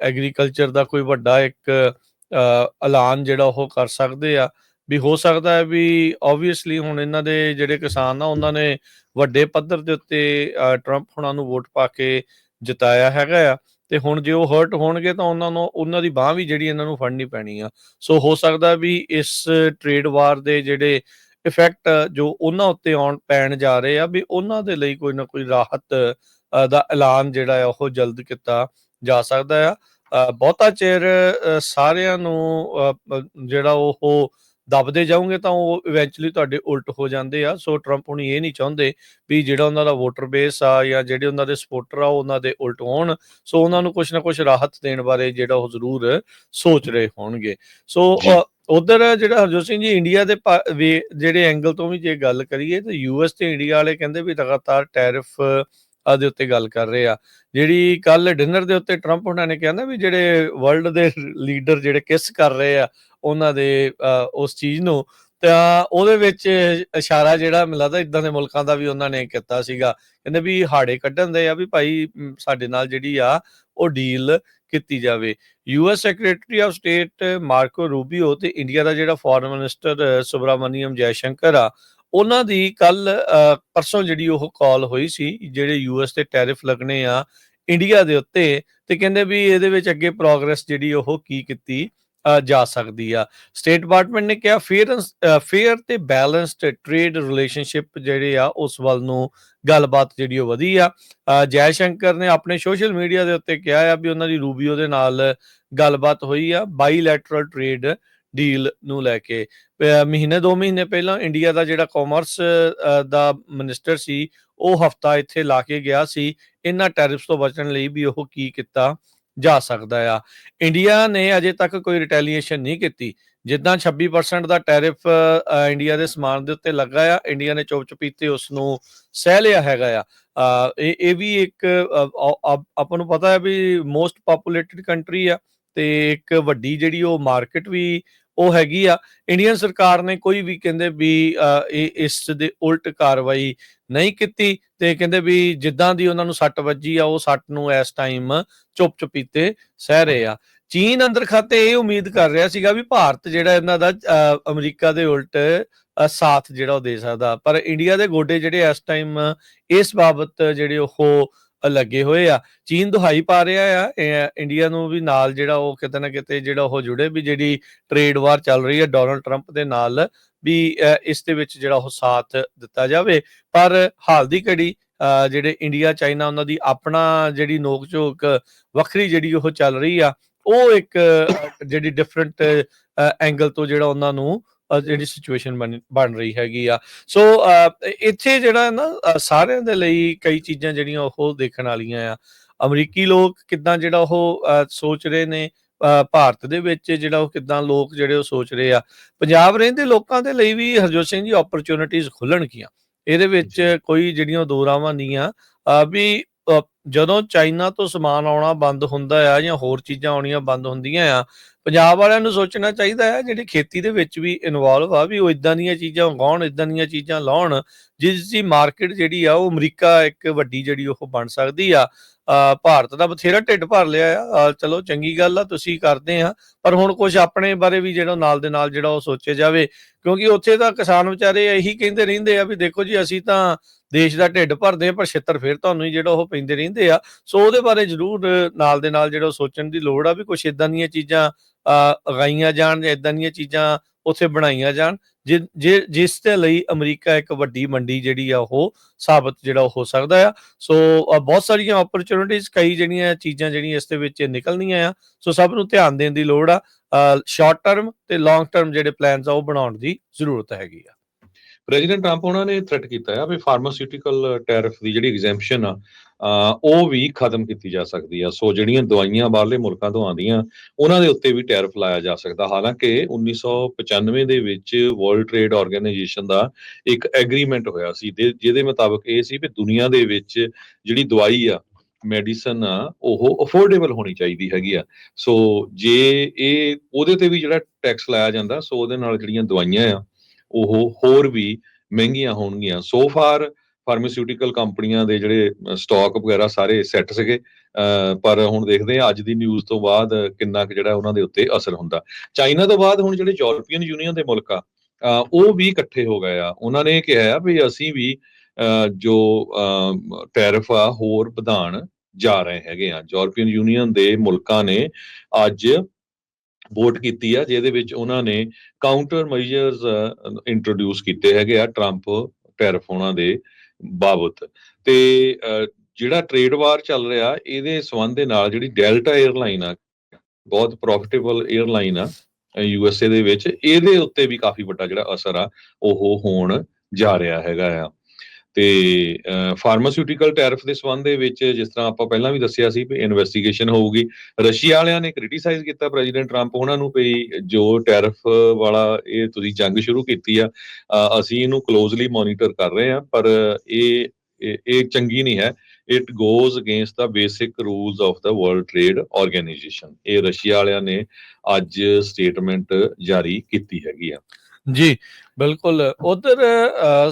ਐਗਰੀਕਲਚਰ ਦਾ ਕੋਈ ਵੱਡਾ ਇੱਕ ਐਲਾਨ ਜਿਹੜਾ ਉਹ ਕਰ ਸਕਦੇ ਆ ਵੀ ਹੋ ਸਕਦਾ ਹੈ ਵੀ ਆਬਵੀਅਸਲੀ ਹੁਣ ਇਹਨਾਂ ਦੇ ਜਿਹੜੇ ਕਿਸਾਨ ਆ ਉਹਨਾਂ ਨੇ ਵੱਡੇ ਪੱਧਰ ਦੇ ਉੱਤੇ ਅ, ਟਰੰਪ ਹੁਣਾਂ ਨੂੰ ਵੋਟ ਪਾ ਕੇ ਜਿਤਾਇਆ ਹੈਗਾ ਆ। ਤੇ ਹੁਣ ਜੇ ਉਹ ਹਰਟ ਹੋਣਗੇ ਤਾਂ ਉਹਨਾਂ ਨੂੰ, ਉਹਨਾਂ ਦੀ ਬਾਹ ਵੀ ਜਿਹੜੀ ਇਹਨਾਂ ਨੂੰ ਫੜਨੀ ਪੈਣੀ ਆ। ਸੋ ਹੋ ਸਕਦਾ ਵੀ ਇਸ ਟ੍ਰੇਡ ਵਾਰ ਦੇ ਜਿਹੜੇ ਇਫੈਕਟ ਜੋ ਉਹਨਾਂ ਉੱਤੇ ਆਉਣ, ਪੈਣ ਜਾ ਰਹੇ ਆ, ਵੀ ਉਹਨਾਂ ਦੇ ਲਈ ਕੋਈ ਨਾ ਕੋਈ ਰਾਹਤ ਦਾ ਐਲਾਨ ਜਿਹੜਾ ਆ, ਉਹ ਜਲਦ ਕੀਤਾ ਜਾ ਸਕਦਾ ਆ। ਬਹੁਤਾ ਚਿਰ ਸਾਰਿਆਂ ਨੂੰ ਜਿਹੜਾ ਉਹ ਦਬਦੇ ਜਾਓਗੇ ਤਾਂ ਉਹ ਇਵੈਂਚੁਅਲੀ ਤੁਹਾਡੇ ਉਲਟ ਹੋ ਜਾਂਦੇ ਆ। ਸੋ ਟਰੰਪ ਹੁਣੀ ਇਹ ਨਹੀਂ ਚਾਹੁੰਦੇ ਵੀ ਜਿਹੜਾ ਉਹਨਾਂ ਦਾ ਵੋਟਰ ਬੇਸ ਆ ਜਾਂ ਜਿਹੜੇ ਉਹਨਾਂ ਦੇ ਸਪੋਰਟਰ ਆ ਉਹ ਉਹਨਾਂ ਦੇ ਉਲਟ ਹੋਣ। ਸੋ ਉਹਨਾਂ ਨੂੰ ਕੁਝ ਨਾ ਕੁਝ ਰਾਹਤ ਦੇਣ ਬਾਰੇ ਜਿਹੜਾ ਉਹ ਜ਼ਰੂਰ ਸੋਚ ਰਹੇ ਹੋਣਗੇ। ਸੋ। ਉਧਰ ਜਿਹੜਾ ਹਰਜੋਤ ਸਿੰਘ ਜੀ ਇੰਡੀਆ ਦੇ ਜਿਹੜੇ ਐਂਗਲ ਤੋਂ ਵੀ ਜੇ ਗੱਲ ਕਰੀਏ ਤਾਂ ਯੂਐਸ ਤੇ ਇੰਡੀਆ ਵਾਲੇ ਕਹਿੰਦੇ ਵੀ ਲਗਾਤਾਰ ਟੈਰਿਫ ਦੇ ਉੱਤੇ ਗੱਲ ਕਰ ਰਹੇ ਆ। ਜਿਹੜੀ ਕੱਲ ਡਿਨਰ ਦੇ ਉੱਤੇ ਟਰੰਪ ਉਹਨਾਂ ਨੇ ਕਿਹਾ ਨਾ ਵੀ ਜਿਹੜੇ ਵਰਲਡ ਦੇ ਲੀਡਰ ਜਿਹੜੇ ਕਿਸ ਕਰ ਰਹੇ ਆ, ਉਹਨਾਂ ਦੇ ਉਸ ਚੀਜ਼ ਨੂੰ, ਤਾਂ ਉਹਦੇ ਵਿੱਚ ਇਸ਼ਾਰਾ ਜਿਹੜਾ ਮੈਨੂੰ ਲੱਗਦਾ ਇਦਾਂ ਦੇ ਮੁਲਕਾਂ ਦਾ ਵੀ ਉਹਨਾਂ ਨੇ ਕੀਤਾ ਸੀਗਾ। ਕਹਿੰਦੇ ਵੀ ਹਾੜੇ ਕੱਢਣ ਦੇ ਆ ਵੀ ਭਾਈ ਸਾਡੇ ਨਾਲ ਜਿਹੜੀ ਆ, ਉਹ ਡੀਲ ਕੀਤੀ ਜਾਵੇ। US secretary of state Marco Rubio ਤੇ ਇੰਡੀਆ ਦਾ ਜਿਹੜਾ ਫੋਰਨ ਮਿਨਿਸਟਰ ਸੁਬਰਾਮਨੀਅਮ ਜੈਸ਼ੰਕਰ ਆ ਉਹਨਾਂ ਦੀ ਕੱਲ ਪਰਸੋਂ ਜਿਹੜੀ ਉਹ ਕਾਲ ਹੋਈ ਸੀ, ਜਿਹੜੇ ਯੂਐਸ ਤੇ ਟੈਰਿਫ ਲੱਗਣੇ ਆ ਇੰਡੀਆ ਦੇ ਉੱਤੇ ਤੇ ਕਹਿੰਦੇ ਵੀ ਇਹਦੇ ਵਿੱਚ ਅੱਗੇ ਪ੍ਰੋਗਰੈਸ ਜਿਹੜੀ ਉਹ ਕੀ ਕੀਤੀ ਜਾ ਸਕਦੀ ਆ। ਸਟੇਟ ਡਿਪਾਰਟਮੈਂਟ ਨੇ ਕਿਹਾ ਫੇਅਰ ਫੇਅਰ ਤੇ ਬੈਲੈਂਸਡ ਟ੍ਰੇਡ ਰਿਲੇਸ਼ਨਸ਼ਿਪ ਜਿਹੜੇ ਆ, ਉਸ ਵੱਲ ਨੂੰ ਗੱਲਬਾਤ ਜਿਹੜੀ ਉਹ ਵਧੀ ਆ। ਜੈ ਸ਼ੰਕਰ ਨੇ ਆਪਣੇ ਸੋਸ਼ਲ ਮੀਡੀਆ ਦੇ ਉੱਤੇ ਕਿਹਾ ਆ ਵੀ ਉਹਨਾਂ ਦੀ ਰੂਬੀਓ ਦੇ ਨਾਲ ਗੱਲਬਾਤ ਹੋਈ ਆ ਬਾਈਲੈਟਰਲ ਟ੍ਰੇਡ ਡੀਲ ਨੂੰ ਲੈ ਕੇ। ਮਹੀਨੇ, ਦੋ ਮਹੀਨੇ ਪਹਿਲਾਂ ਇੰਡੀਆ ਦਾ ਜਿਹੜਾ ਕਾਮਰਸ ਦਾ ਮਿਨਿਸਟਰ ਸੀ, ਉਹ ਹਫਤਾ ਇੱਥੇ ਲਾ ਕੇ ਗਿਆ ਸੀ। ਇਹਨਾਂ ਟੈਰਿਫਸ ਤੋਂ ਬਚਣ ਲਈ ਵੀ ਉਹ ਕੀ ਕੀਤਾ ਜਾ ਸਕਦਾ ਆ। ਇੰਡੀਆ ਨੇ ਅਜੇ ਤੱਕ ਕੋਈ ਰਿਟੈਲੀਏਸ਼ਨ ਨਹੀਂ ਕੀਤੀ। ਜਿੱਦਾਂ 26% ਦਾ ਟੈਰਿਫ ਇੰਡੀਆ ਦੇ ਸਮਾਨ ਦੇ ਉੱਤੇ ਲੱਗਾ ਆ ਇੰਡੀਆ ਨੇ ਚੁੱਪ ਚੁਪੀਤੇ ਉਸ ਨੂੰ ਸਹਿ ਲਿਆ ਹੈਗਾ ਆ। ਇਹ ਇਹ ਵੀ ਇੱਕ ਆਪਾਂ ਨੂੰ ਪਤਾ ਹੈ ਵੀ ਮੋਸਟ ਪੋਪੂਲੇਟਡ ਕੰਟਰੀ ਆ, ਤੇ ਇੱਕ ਵੱਡੀ ਜਿਹੜੀ ਉਹ ਮਾਰਕੀਟ ਵੀ ਉਹ ਹੈਗੀ ਆ। ਇੰਡੀਅਨ ਸਰਕਾਰ ਨੇ ਕੋਈ ਵੀ ਕਹਿੰਦੇ ਵੀ ਇਸ ਦੇ ਉਲਟ ਕਾਰਵਾਈ ਨਹੀਂ ਕੀਤੀ ਤੇ ਕਹਿੰਦੇ ਵੀ ਜਿੱਦਾਂ ਦੀ ਉਹਨਾਂ ਨੂੰ ਸੱਟ ਵੱਜੀ ਆ ਉਹ ਸੱਟ ਨੂੰ ਇਸ ਟਾਈਮ ਚੁੱਪ ਚੁਪੀਤੇ ਸਹਿ ਰਹੇ ਆ। ਚੀਨ ਅੰਦਰ ਖਾਤੇ ਇਹ ਉਮੀਦ ਕਰ ਰਿਹਾ ਸੀਗਾ ਵੀ ਭਾਰਤ ਜਿਹੜਾ ਇਹਨਾਂ ਦਾ ਅ, ਅਮਰੀਕਾ ਦੇ ਉਲਟ ਸਾਥ ਜਿਹੜਾ ਉਹ ਦੇ ਸਕਦਾ। ਪਰ ਇੰਡੀਆ ਦੇ ਗੋਡੇ ਜਿਹੜੇ ਇਸ ਟਾਈਮ ਇਸ ਬਾਬਤ ਜਿਹੜੇ ਉਹ ਲੱਗੇ ਹੋਏ ਆ। ਚੀਨ ਦੁਹਾਈ ਪਾ ਰਿਹਾ ਆ। ਇੰਡੀਆ ਨੂੰ ਵੀ ਨਾਲ ਜਿਹੜਾ ਉਹ ਕਿਤੇ ਨਾ ਕਿਤੇ ਜਿਹੜਾ ਉਹ ਜੁੜੇ ਵੀ ਜਿਹੜੀ ਟ੍ਰੇਡ ਵਾਰ ਚੱਲ ਰਹੀ ਹੈ ਡੋਨਲਡ ਟਰੰਪ ਦੇ ਨਾਲ ਵੀ ਅ, ਇਸ ਦੇ ਵਿੱਚ ਜਿਹੜਾ ਉਹ ਸਾਥ ਦਿੱਤਾ ਜਾਵੇ। ਪਰ ਹਾਲ ਦੀ ਘੜੀ ਅ, ਜਿਹੜੇ ਇੰਡੀਆ ਚਾਈਨਾ ਉਹਨਾਂ ਦੀ ਆਪਣਾ ਜਿਹੜੀ ਨੋਕ ਝੋਕ ਵੱਖਰੀ ਜਿਹੜੀ ਉਹ ਚੱਲ ਰਹੀ ਆ ਉਹ ਇੱਕ ਜਿਹੜੀ ਡਿਫਰੈਂਟ ਐਂਗਲ ਤੋਂ ਜਿਹੜਾ ਉਹਨਾਂ ਨੂੰ ਜਿਹੜੀ ਸਿਚੁਏਸ਼ਨ ਬਣ ਰਹੀ ਹੈਗੀ ਆ। ਸੋ ਇੱਥੇ ਜਿਹੜਾ ਨਾ ਸਾਰਿਆਂ ਦੇ ਲਈ ਕਈ ਚੀਜ਼ਾਂ ਜਿਹੜੀਆਂ ਉਹ ਦੇਖਣ ਵਾਲੀਆਂ ਆ। ਅਮਰੀਕੀ ਲੋਕ ਕਿਦਾਂ ਜਿਹੜਾ ਉਹ ਸੋਚ ਰਹੇ ਨੇ ਭਾਰਤ ਦੇ ਵਿੱਚ ਜਿਹੜਾ ਉਹ ਕਿਦਾਂ ਲੋਕ ਜਿਹੜੇ ਉਹ ਸੋਚ ਰਹੇ ਆ। ਪੰਜਾਬ ਰਹਿੰਦੇ ਲੋਕਾਂ ਦੇ ਲਈ ਵੀ ਹਰਜੋਤ ਸਿੰਘ ਜੀ ਓਪਰਚ्युनिटीज ਖੁੱਲਣਗੀਆਂ। ਇਹਦੇ ਵਿੱਚ ਕੋਈ ਜਿਹੜੀਆਂ ਦੋ ਰਾਵਾਂ ਨਹੀਂ ਆ। ਵੀ ਜਦੋਂ ਚਾਈਨਾ ਤੋਂ ਸਮਾਨ ਆਉਣਾ ਬੰਦ ਹੁੰਦਾ ਆ ਜਾਂ ਹੋਰ ਚੀਜ਼ਾਂ ਆਉਣੀਆਂ ਬੰਦ ਹੁੰਦੀਆਂ ਆ, ਪੰਜਾਬ ਵਾਲਿਆਂ ਨੂੰ ਸੋਚਣਾ ਚਾਹੀਦਾ ਹੈ ਜਿਹੜੀ ਖੇਤੀ ਦੇ ਵਿੱਚ ਵੀ ਇਨਵੋਲਵ ਆ ਵੀ ਉਹ ਇਦਾਂ ਦੀਆਂ ਚੀਜ਼ਾਂ ਉਗਾਉਣ ਇਦਾਂ ਦੀਆਂ ਚੀਜ਼ਾਂ ਲਾਉਣ, ਜਿਸ ਦੀ ਮਾਰਕੀਟ ਜਿਹੜੀ ਆ ਉਹ ਅਮਰੀਕਾ ਇੱਕ ਵੱਡੀ ਜਿਹੜੀ ਉਹ ਬਣ ਸਕਦੀ ਆ। ਭਾਰਤ ਦਾ ਬਥੇਰਾ ਢਿੱਡ ਭਰ ਲਿਆ ਆ। ਚਲੋ ਚੰਗੀ ਗੱਲ ਆ, ਤੁਸੀਂ ਕਰਦੇ ਆ, ਪਰ ਹੁਣ ਕੁਝ ਆਪਣੇ ਬਾਰੇ ਵੀ ਜਿਹੜਾ ਨਾਲ ਦੇ ਨਾਲ ਜਿਹੜਾ ਉਹ ਸੋਚਿਆ ਜਾਵੇ, ਕਿਉਂਕਿ ਉੱਥੇ ਤਾਂ ਕਿਸਾਨ ਵਿਚਾਰੇ ਇਹੀ ਕਹਿੰਦੇ ਰਹਿੰਦੇ ਆ ਵੀ ਦੇਖੋ ਜੀ ਅਸੀਂ ਤਾਂ ਦੇਸ਼ ਦਾ ਢਿੱਡ ਭਰਦੇ ਆ, ਪਰ ਛੇਤਰ ਫਿਰ ਤੁਹਾਨੂੰ ਹੀ ਜਿਹੜਾ ਉਹ ਪੈਂਦੇ ਰਹਿੰਦੇ ਕਹਿੰਦੇ ਆ। ਸੋ ਉਹਦੇ ਬਾਰੇ ਜ਼ਰੂਰ ਨਾਲ ਦੇ ਨਾਲ ਜਿਹੜਾ ਸੋਚਣ ਦੀ ਲੋੜ ਆ ਵੀ ਕੁਝ ਇਦਾਂ ਦੀਆਂ ਚੀਜ਼ਾਂ ਅ, ਜਾਣ ਜਾਂ ਇਦਾਂ ਦੀਆਂ ਚੀਜ਼ਾਂ ਉੱਥੇ ਬਣਾਈਆਂ ਜਾਣ। ਜਿ- ਜਿਸ ਦੇ ਲਈ ਅਮਰੀਕਾ ਇੱਕ ਵੱਡੀ ਮੰਡੀ ਜਿਹੜੀ ਆ ਉਹ ਸਾਬਤ ਜਿਹੜਾ ਹੋ ਸਕਦਾ ਆ। ਸੋ ਬਹੁਤ ਸਾਰੀਆਂ ਓਪਰਚੁਨਿਟੀਜ਼ ਕਈ ਜਿਹੜੀਆਂ ਚੀਜ਼ਾਂ ਜਿਹੜੀਆਂ ਇਸ ਦੇ ਵਿੱਚ ਨਿਕਲਣੀਆਂ ਆ। ਸੋ ਸਭ ਨੂੰ ਧਿਆਨ ਦੇਣ ਦੀ ਲੋੜ ਆ। ਸ਼ਾਰਟ ਟਰਮ ਤੇ ਲੌਂਗ ਟਰਮ ਜਿਹੜੇ ਪਲਾਨਸ ਆ ਉਹ ਬਣਾਉਣ ਦੀ ਜ਼ਰੂਰਤ ਹੈਗੀ ਆ। ਪ੍ਰੈਜ਼ੀਡੈਂਟ ਟਰੰਪ ਉਹਨਾਂ ਨੇ ਥ੍ਰੈਟ ਕੀਤਾ ਆ ਵੀ ਫਾਰਮਾਸਿਊਟੀਕਲ ਟੈਰਿਫ ਦੀ ਜਿਹੜੀ ਐਗਜ਼ੈਂਪਸ਼ਨ ਆ ਉਹ ਵੀ ਖਤਮ ਕੀਤੀ ਜਾ ਸਕਦੀ ਆ। ਸੋ ਜਿਹੜੀਆਂ ਦਵਾਈਆਂ ਬਾਹਰਲੇ ਮੁਲਕਾਂ ਤੋਂ ਆਉਂਦੀਆਂ, ਉਹਨਾਂ ਦੇ ਉੱਤੇ ਵੀ ਟੈਰਿਫ ਲਾਇਆ ਜਾ ਸਕਦਾ। ਹਾਲਾਂਕਿ 1995 ਦੇ ਵਿੱਚ ਵਰਲਡ ਟ੍ਰੇਡ ਆਰਗੇਨਾਈਜੇਸ਼ਨ ਦਾ ਇੱਕ ਐਗਰੀਮੈਂਟ ਹੋਇਆ ਸੀ ਤੇ ਜਿਹਦੇ ਮੁਤਾਬਕ ਇਹ ਸੀ ਵੀ ਦੁਨੀਆ ਦੇ ਵਿੱਚ ਜਿਹੜੀ ਦਵਾਈ ਆ ਮੈਡੀਸਨ ਆ, ਉਹ ਅਫੋਰਡੇਬਲ ਹੋਣੀ ਚਾਹੀਦੀ ਹੈਗੀ ਆ। ਸੋ ਜੇ ਇਹ, ਉਹਦੇ ਤੇ ਵੀ ਜਿਹੜਾ ਟੈਕਸ ਲਾਇਆ ਜਾਂਦਾ, ਸੋ ਉਹਦੇ ਨਾਲ ਜਿਹੜੀਆਂ ਦਵਾਈਆਂ ਆ, ਉਹ ਹੋਰ ਵੀ ਮਹਿੰਗੀਆਂ ਹੋਣਗੀਆਂ। ਸੋ ਫਾਰ ਫਾਰਮਾਸਿਊਟੀਕਲ ਕੰਪਨੀਆਂ ਦੇ ਜਿਹੜੇ ਸਟਾਕ ਵਗੈਰਾ ਸਾਰੇ ਸੈੱਟ ਸੀਗੇ। ਪਰ ਹੁਣ ਦੇਖਦੇ ਆ ਅੱਜ ਦੀ ਨਿਊਜ਼ ਤੋਂ ਬਾਅਦ ਕਿੰਨਾ ਕੁ ਜਿਹੜਾ ਉਹਨਾਂ ਦੇ ਉੱਤੇ ਅਸਰ ਹੁੰਦਾ। ਚਾਈਨਾ ਤੋਂ ਬਾਅਦ ਹੁਣ ਜਿਹੜੇ ਯੂਰਪੀਅਨ ਯੂਨੀਅਨ ਦੇ ਮੁਲਕ ਆ ਉਹ ਵੀ ਇਕੱਠੇ ਹੋ ਗਏ ਆ। ਉਹਨਾਂ ਨੇ ਕਿਹਾ ਵੀ ਅਸੀਂ ਵੀ ਜੋ ਟੈਰਿਫ ਆ, ਹੋਰ ਵਧਾਉਣ ਜਾ ਰਹੇ ਹੈਗੇ ਆ। ਯੂਰਪੀਅਨ ਯੂਨੀਅਨ ਦੇ ਮੁਲਕਾਂ ਨੇ ਅੱਜ ਵੋਟ ਕੀਤੀ ਆ, ਜਿਹਦੇ ਵਿੱਚ ਉਹਨਾਂ ਨੇ ਕਾਊਂਟਰ ਮੈਜਰਸ ਇੰਟਰੋਡਿਊਸ ਕੀਤੇ ਹੈਗੇ ਆ ਟਰੰਪ ਟੈਰਿਫ ਉਹਨਾਂ ਦੇ। ਬਾਬਤ। ਤੇ ਅਹ, ਜਿਹੜਾ ਟ੍ਰੇਡ ਵਾਰ ਚੱਲ ਰਿਹਾ ਇਹਦੇ ਸਬੰਧ ਦੇ ਨਾਲ ਜਿਹੜੀ ਡੈਲਟਾ 에ਅਰਲਾਈਨ ਆ ਬਹੁਤ ਪ੍ਰੋਫਿਟੇਬਲ 에ਅਰਲਾਈਨ ਆ ਯੂ ਐਸ ਏ ਦੇ ਵਿੱਚ ਇਹਦੇ ਉੱਤੇ ਵੀ ਕਾਫੀ ਵੱਡਾ ਜਿਹੜਾ ਅਸਰ ਆ ਉਹ ਹੋਣ ਜਾ ਰਿਹਾ ਹੈਗਾ ਆ। ਤੇ ਫਾਰਮਾਸਿਊਟੀਕਲ ਟੈਰਿਫ ਦੇ ਸਬੰਧ ਦੇ ਵਿੱਚ ਜਿਸ ਤਰ੍ਹਾਂ ਆਪਾਂ ਪਹਿਲਾਂ ਵੀ ਦੱਸਿਆ ਸੀ ਵੀ ਇਨਵੈਸਟੀਗੇਸ਼ਨ ਹੋਊਗੀ, ਰਸ਼ੀਆ ਵਾਲਿਆਂ ਨੇ ਕ੍ਰਿਟੀਸਾਈਜ਼ ਕੀਤਾ ਪ੍ਰੈਜ਼ੀਡੈਂਟ ਟਰੰਪ ਉਹਨਾਂ ਨੂੰ ਵੀ ਜੋ ਟੈਰਿਫ ਵਾਲਾ ਇਹ ਤੁਸੀਂ ਜੰਗ ਸ਼ੁਰੂ ਕੀਤੀ ਆ ਅਸੀਂ ਇਹਨੂੰ ਕਲੋਜ਼ਲੀ ਮੋਨੀਟਰ ਕਰ ਰਹੇ ਹਾਂ, ਪਰ ਇਹ ਇਹ ਇਹ ਚੰਗੀ ਨਹੀਂ ਹੈ। It goes against the basic rules of the world trade organisation ਇਹ ਰਸ਼ੀਆ ਵਾਲਿਆਂ ਨੇ ਅੱਜ ਸਟੇਟਮੈਂਟ ਜਾਰੀ ਕੀਤੀ ਹੈਗੀ ਆ। ਜੀ ਬਿਲਕੁਲ ਉਧਰ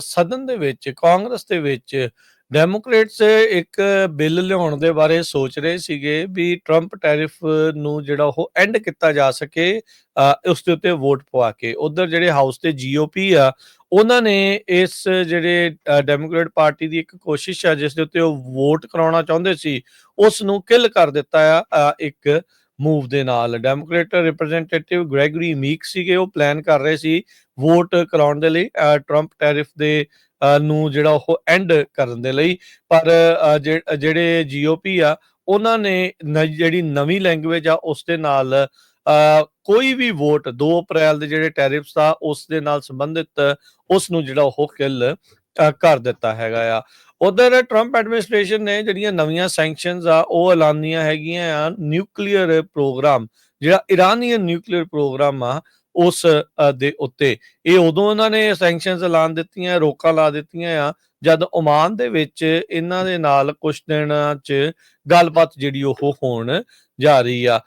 ਸਦਨ ਦੇ ਵਿੱਚ ਕਾਂਗਰਸ ਦੇ ਵਿੱਚ ਡੈਮੋਕ੍ਰੇਟਸ ਇੱਕ ਬਿੱਲ ਲਿਆਉਣ ਦੇ ਬਾਰੇ ਸੋਚ ਰਹੇ ਸੀਗੇ ਵੀ ਟਰੰਪ ਟੈਰਿਫ ਨੂੰ ਜਿਹੜਾ ਉਹ ਐਂਡ ਕੀਤਾ ਜਾ ਸਕੇ ਅ, ਉਸ ਦੇ ਉੱਤੇ ਵੋਟ ਪਵਾ ਕੇ। ਉਧਰ ਜਿਹੜੇ ਹਾਊਸ ਦੇ ਜੀਓਪੀ ਆ ਉਹਨਾਂ ਨੇ ਇਸ ਜਿਹੜੇ ਡੈਮੋਕ੍ਰੇਟ ਪਾਰਟੀ ਦੀ ਇੱਕ ਕੋਸ਼ਿਸ਼ ਆ ਜਿਸ ਦੇ ਉੱਤੇ ਉਹ ਵੋਟ ਕਰਾਉਣਾ ਚਾਹੁੰਦੇ ਸੀ ਉਸ ਨੂੰ ਕਿਲ ਕਰ ਦਿੱਤਾ ਆ ਇੱਕ ਮੂਵ ਦੇ ਨਾਲ। ਡੈਮੋਕ੍ਰੇਟ ਰਿਪਰੈਜ਼ੈਂਟੇਟਿਵ ਗ੍ਰੈਗਰੀ ਮੀਕ ਸੀਗੇ ਉਹ ਪਲਾਨ ਕਰ ਰਹੇ ਸੀ ਵੋਟ ਕਰਾਉਣ ਦੇ ਲਈ ਟਰੰਪ ਟੈਰਿਫ ਦੇ ਨੂੰ ਜਿਹੜਾ ਉਹ ਐਂਡ ਕਰਨ ਦੇ ਲਈ। ਪਰ ਅ, ਜਿਹ- ਜਿਹੜੇ ਜੀਓਪੀ ਆ ਉਹਨਾਂ ਨੇ ਜਿਹੜੀ ਨਵੀਂ ਲੈਂਗੁਏਜ ਆ ਉਸ ਦੇ ਨਾਲ ਕੋਈ ਵੀ ਵੋਟ 2 ਅਪ੍ਰੈਲ ਦੇ ਜਿਹੜੇ ਟੈਰਿਫਸ ਆ ਉਸ ਦੇ ਨਾਲ ਸੰਬੰਧਿਤ ਉਸ ਨੂੰ ਜਿਹੜਾ ਉਹ ਕਿਲ ਕਰ ਦਿੱਤਾ ਹੈਗਾ ਆ। ਉਧਰ ਟਰੰਪ ਐਡਮਿਨਿਸਟ੍ਰੇਸ਼ਨ ਨੇ ਜਿਹੜੀਆਂ ਨਵੀਆਂ ਸੈਂਕਸ਼ਨਸ ਆ, ਉਹ ਐਲਾਨੀਆਂ ਹੈਗੀਆਂ ਆ ਨਿਊਕਲੀਅਰ ਪ੍ਰੋਗਰਾਮ ਜਿਹੜਾ ਇਰਾਨੀਅਨ ਨਿਊਕਲੀਅਰ ਪ੍ਰੋਗਰਾਮ ਆ, ਉਸ ਦੇ ਉੱਤੇ। ਇਹ ਉਦੋਂ ਉਹਨਾਂ ਨੇ ਸੈਂਕਸ਼ਨਸ ਐਲਾਨ ਦਿੱਤੀਆਂ, ਰੋਕਾਂ ਲਾ ਦਿੱਤੀਆਂ ਆ, ਜਦ ਓਮਾਨ ਦੇ ਵਿੱਚ ਇਹਨਾਂ ਦੇ ਨਾਲ ਕੁਝ ਦਿਨਾਂ 'ਚ ਗੱਲਬਾਤ ਜਿਹੜੀ ਉਹ ਹੋਣ ਜਾ ਰਹੀ ਆ।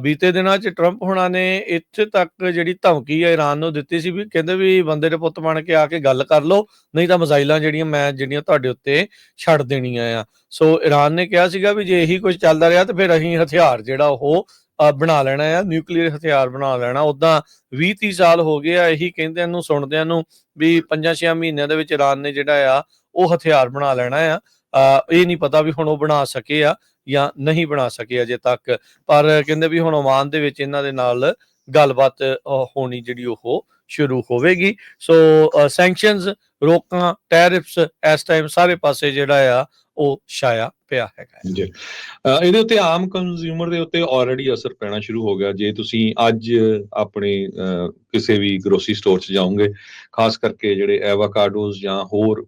ਬੀਤੇ ਦਿਨਾਂ 'ਚ ਟਰੰਪ ਹੁਣਾਂ ਨੇ ਇੱਥੇ ਤੱਕ ਜਿਹੜੀ ਧਮਕੀ ਆ ਈਰਾਨ ਨੂੰ ਦਿੱਤੀ ਸੀ ਵੀ ਕਹਿੰਦੇ ਵੀ ਬੰਦੇ ਦੇ ਪੁੱਤ ਬਣ ਕੇ ਆ ਕੇ ਗੱਲ ਕਰ ਲਓ, ਨਹੀਂ ਤਾਂ ਮਿਜ਼ਾਈਲਾਂ ਜਿਹੜੀਆਂ ਮੈਂ, ਜਿਹੜੀਆਂ ਤੁਹਾਡੇ ਉੱਤੇ ਛੱਡ ਦੇਣੀਆਂ ਆ। ਸੋ ਈਰਾਨ ਨੇ ਕਿਹਾ ਸੀਗਾ ਵੀ ਜੇ ਇਹੀ ਕੁਝ ਚੱਲਦਾ ਰਿਹਾ ਤਾਂ ਫਿਰ ਅਸੀਂ ਹਥਿਆਰ ਜਿਹੜਾ ਉਹ ਬਣਾ ਲੈਣਾ ਆ, ਨਿਊਕਲੀਅਰ ਹਥਿਆਰ ਬਣਾ ਲੈਣਾ। ਉਦਾਂ 20 30 ਸਾਲ ਹੋ ਗਏ ਆ, ਇਹੀ ਕਹਿੰਦਿਆਂ ਨੂੰ, ਸੁਣਦਿਆਂ ਨੂੰ ਵੀ 5-6 ਮਹੀਨਿਆਂ ਦੇ ਵਿੱਚ ਈਰਾਨ ਨੇ ਜਿਹੜਾ ਆ, ਉਹ ਹਥਿਆਰ ਬਣਾ ਲੈਣਾ ਆ। ਇਹ ਨਹੀਂ ਪਤਾ ਵੀ ਹੁਣ ਉਹ ਬਣਾ ਸਕੇ ਆ। ਜਾਂ ਨਹੀਂ ਬਣਾ ਸਕੇ ਅਜੇ ਤੱਕ। ਪਰ ਕਹਿੰਦੇ ਵੀ ਹੁਣ ਓਮਾਨ ਦੇ ਵਿੱਚ ਇਹਨਾਂ ਦੇ ਨਾਲ ਗੱਲਬਾਤ ਹੋਣੀ ਜਿਹੜੀ ਉਹ ਸ਼ੁਰੂ ਹੋਵੇਗੀ। ਸੋ ਸੈਂਕਸ਼ਨਸ ਰੋਕਾਂ ਟੈਰਿਫਸ ਇਸ ਟਾਈਮ ਸਾਰੇ ਪਾਸੇ ਜਿਹੜਾ ਆ ਉਹ ਛਾਇਆ ਪਿਆ ਹੈਗਾ ਜੀ। ਇਹਦੇ ਉੱਤੇ ਆਮ ਕੰਜ਼ਿਊਮਰ ਦੇ ਉੱਤੇ ਆਲਰੇਡੀ ਅਸਰ ਪੈਣਾ ਸ਼ੁਰੂ ਹੋ ਗਿਆ। ਜੇ ਤੁਸੀਂ ਅੱਜ ਆਪਣੇ ਅਹ, ਕਿਸੇ ਵੀ ਗਰੋਸਰੀ ਸਟੋਰ 'ਚ ਜਾਓਗੇ ਖਾਸ ਕਰਕੇ ਜਿਹੜੇ ਐਵਾਕਾਡੋਸ ਜਾਂ ਹੋਰ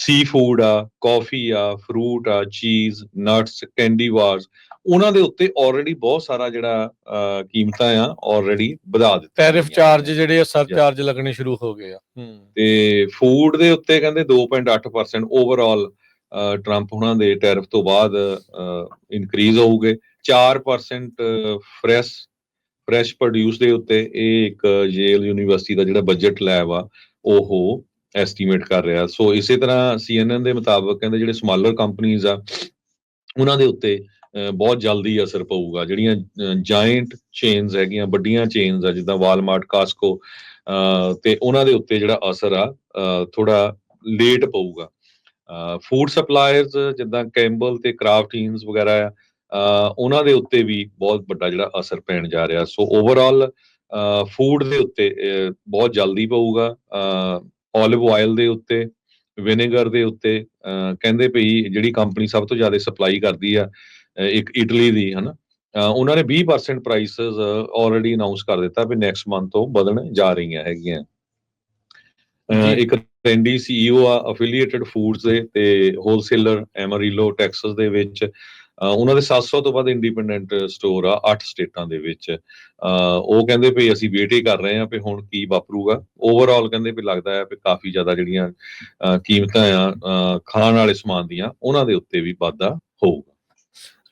ਸੀ ਫੂਡ ਆ ਕਾਫੀ ਆ ਫਰੂਟ ਆ ਚੀਜ਼ ਨਟਸ ਕੈਂਡੀ ਬਾਰਸ ਉਹਨਾਂ ਦੇ ਉੱਤੇ ਆਲਰੇਡੀ ਬਹੁਤ ਸਾਰਾ ਜਿਹੜਾ ਕੀਮਤਾਂ ਆ ਆਲਰੇਡੀ ਵਧਾ ਦਿੱਤੀਆਂ ਟੈਰਿਫ। ਚਾਰਜ ਜਿਹੜੇ ਸਰਚਾਰਜ ਲੱਗਣੇ ਸ਼ੁਰੂ ਹੋ ਗਏ ਆ। ਤੇ ਫੂਡ ਦੇ ਉੱਤੇ ਕਹਿੰਦੇ 2.8% ਓਵਰਆਲ ਟਰੰਪ ਉਹਨਾਂ ਦੇ ਟੈਰਿਫ ਤੋਂ ਬਾਅਦ ਇਨਕਰੀਜ਼ ਹੋਊਗੇ। 4% ਫਰੈਸ਼ ਫਰੈਸ਼ ਪ੍ਰੋਡਿਊਸ ਦੇ ਉੱਤੇ ਇਹ ਇੱਕ ਯੇਲ ਯੂਨੀਵਰਸਿਟੀ ਦਾ ਜਿਹੜਾ ਬਜਟ ਲੈਬ ਆ ਉਹ ਐਸਟੀਮੇਟ ਕਰ ਰਿਹਾ। ਸੋ ਇਸੇ ਤਰ੍ਹਾਂ ਸੀਐਨਐਨ ਦੇ ਮੁਤਾਬਕ ਕਹਿੰਦੇ ਜਿਹੜੇ ਸਮਾਲਰ ਕੰਪਨੀਆਂ ਆ ਉਹਨਾਂ ਦੇ ਉੱਤੇ ਬਹੁਤ ਜਲਦੀ ਅਸਰ ਪਊਗਾ। ਜਿਹੜੀਆਂ ਜਾਇੰਟ ਚੇਨਸ ਹੈਗੀਆਂ ਵੱਡੀਆਂ ਚੇਨਸ ਆ ਜਿੱਦਾਂ ਵਾਲਮਾਰਟ ਕਾਸਕੋ ਅਹ, ਤੇ ਉਹਨਾਂ ਦੇ ਉੱਤੇ ਜਿਹੜਾ ਅਸਰ ਆ ਥੋੜਾ ਲੇਟ ਪਊਗਾ। ਫੂਡ ਸਪਲਾਇਰਸ ਜਿੱਦਾਂ ਕੈਂਬਲ ਤੇ ਕਰਾਫਟੀਨਸ ਵਗੈਰਾ ਆ ਉਹਨਾਂ ਦੇ ਉੱਤੇ ਵੀ ਬਹੁਤ ਵੱਡਾ ਜਿਹੜਾ ਅਸਰ ਪੈਣ ਜਾ ਰਿਹਾ। ਸੋ ਓਵਰਆਲ ਫੂਡ ਦੇ ਉੱਤੇ ਬਹੁਤ ਜਲਦੀ ਪਊਗਾ। 올ਿਵ ਆਇਲ ਦੇ ਉੱਤੇ ਵਿਨੇਗਰ ਦੇ ਉੱਤੇ ਕਹਿੰਦੇ ਪਈ ਜਿਹੜੀ ਕੰਪਨੀ ਸਭ ਤੋਂ ਜ਼ਿਆਦਾ ਸਪਲਾਈ ਕਰਦੀ ਆ ਇੱਕ ਇਟਲੀ ਦੀ ਹਨਾ ਉਹਨਾਂ ਨੇ 20% ਪ੍ਰਾਈਸਸ ਆਲਰੇਡੀ ਅਨਾਉਂਸ ਕਰ ਦਿੱਤਾ ਵੀ ਨੈਕਸਟ ਮੰਥ ਤੋਂ ਵਧਣ ਜਾ ਰਹੀਆਂ ਹੈਗੀਆਂ। ਇੱਕ ਟ੍ਰੈਂਡੀ ਸੀਈਓ ਆ ਅਫੀਲੀਏਟਡ ਫੂਡਸ ਦੇ ਤੇ ਹੋਲਸੇਲਰ ਐਮਰੀਲੋ ਟੈਕਸਸ ਦੇ ਵਿੱਚ ਉਹਨਾਂ ਦੇ 700 ਤੋਂ ਵੱਧ ਇੰਡੀਪੈਂਡੈਂਟ ਸਟੋਰ ਆ 8 ਸਟੇਟਾਂ ਦੇ ਵਿੱਚ। ਉਹ ਕਹਿੰਦੇ ਵੀ ਅਸੀਂ ਵੇਟ ਹੀ ਕਰ ਰਹੇ ਹਾਂ ਵੀ ਹੁਣ ਕੀ ਵਾਪਰੂਗਾ। ਓਵਰਆਲ ਕਹਿੰਦੇ ਵੀ ਲੱਗਦਾ ਹੈ ਵੀ ਕਾਫੀ ਜ਼ਿਆਦਾ ਜਿਹੜੀਆਂ ਕੀਮਤਾਂ ਆ ਖਾਣ ਵਾਲੇ ਸਮਾਨ ਦੀਆਂ ਉਹਨਾਂ ਦੇ ਉੱਤੇ ਵੀ ਵਾਧਾ ਹੋਊਗਾ।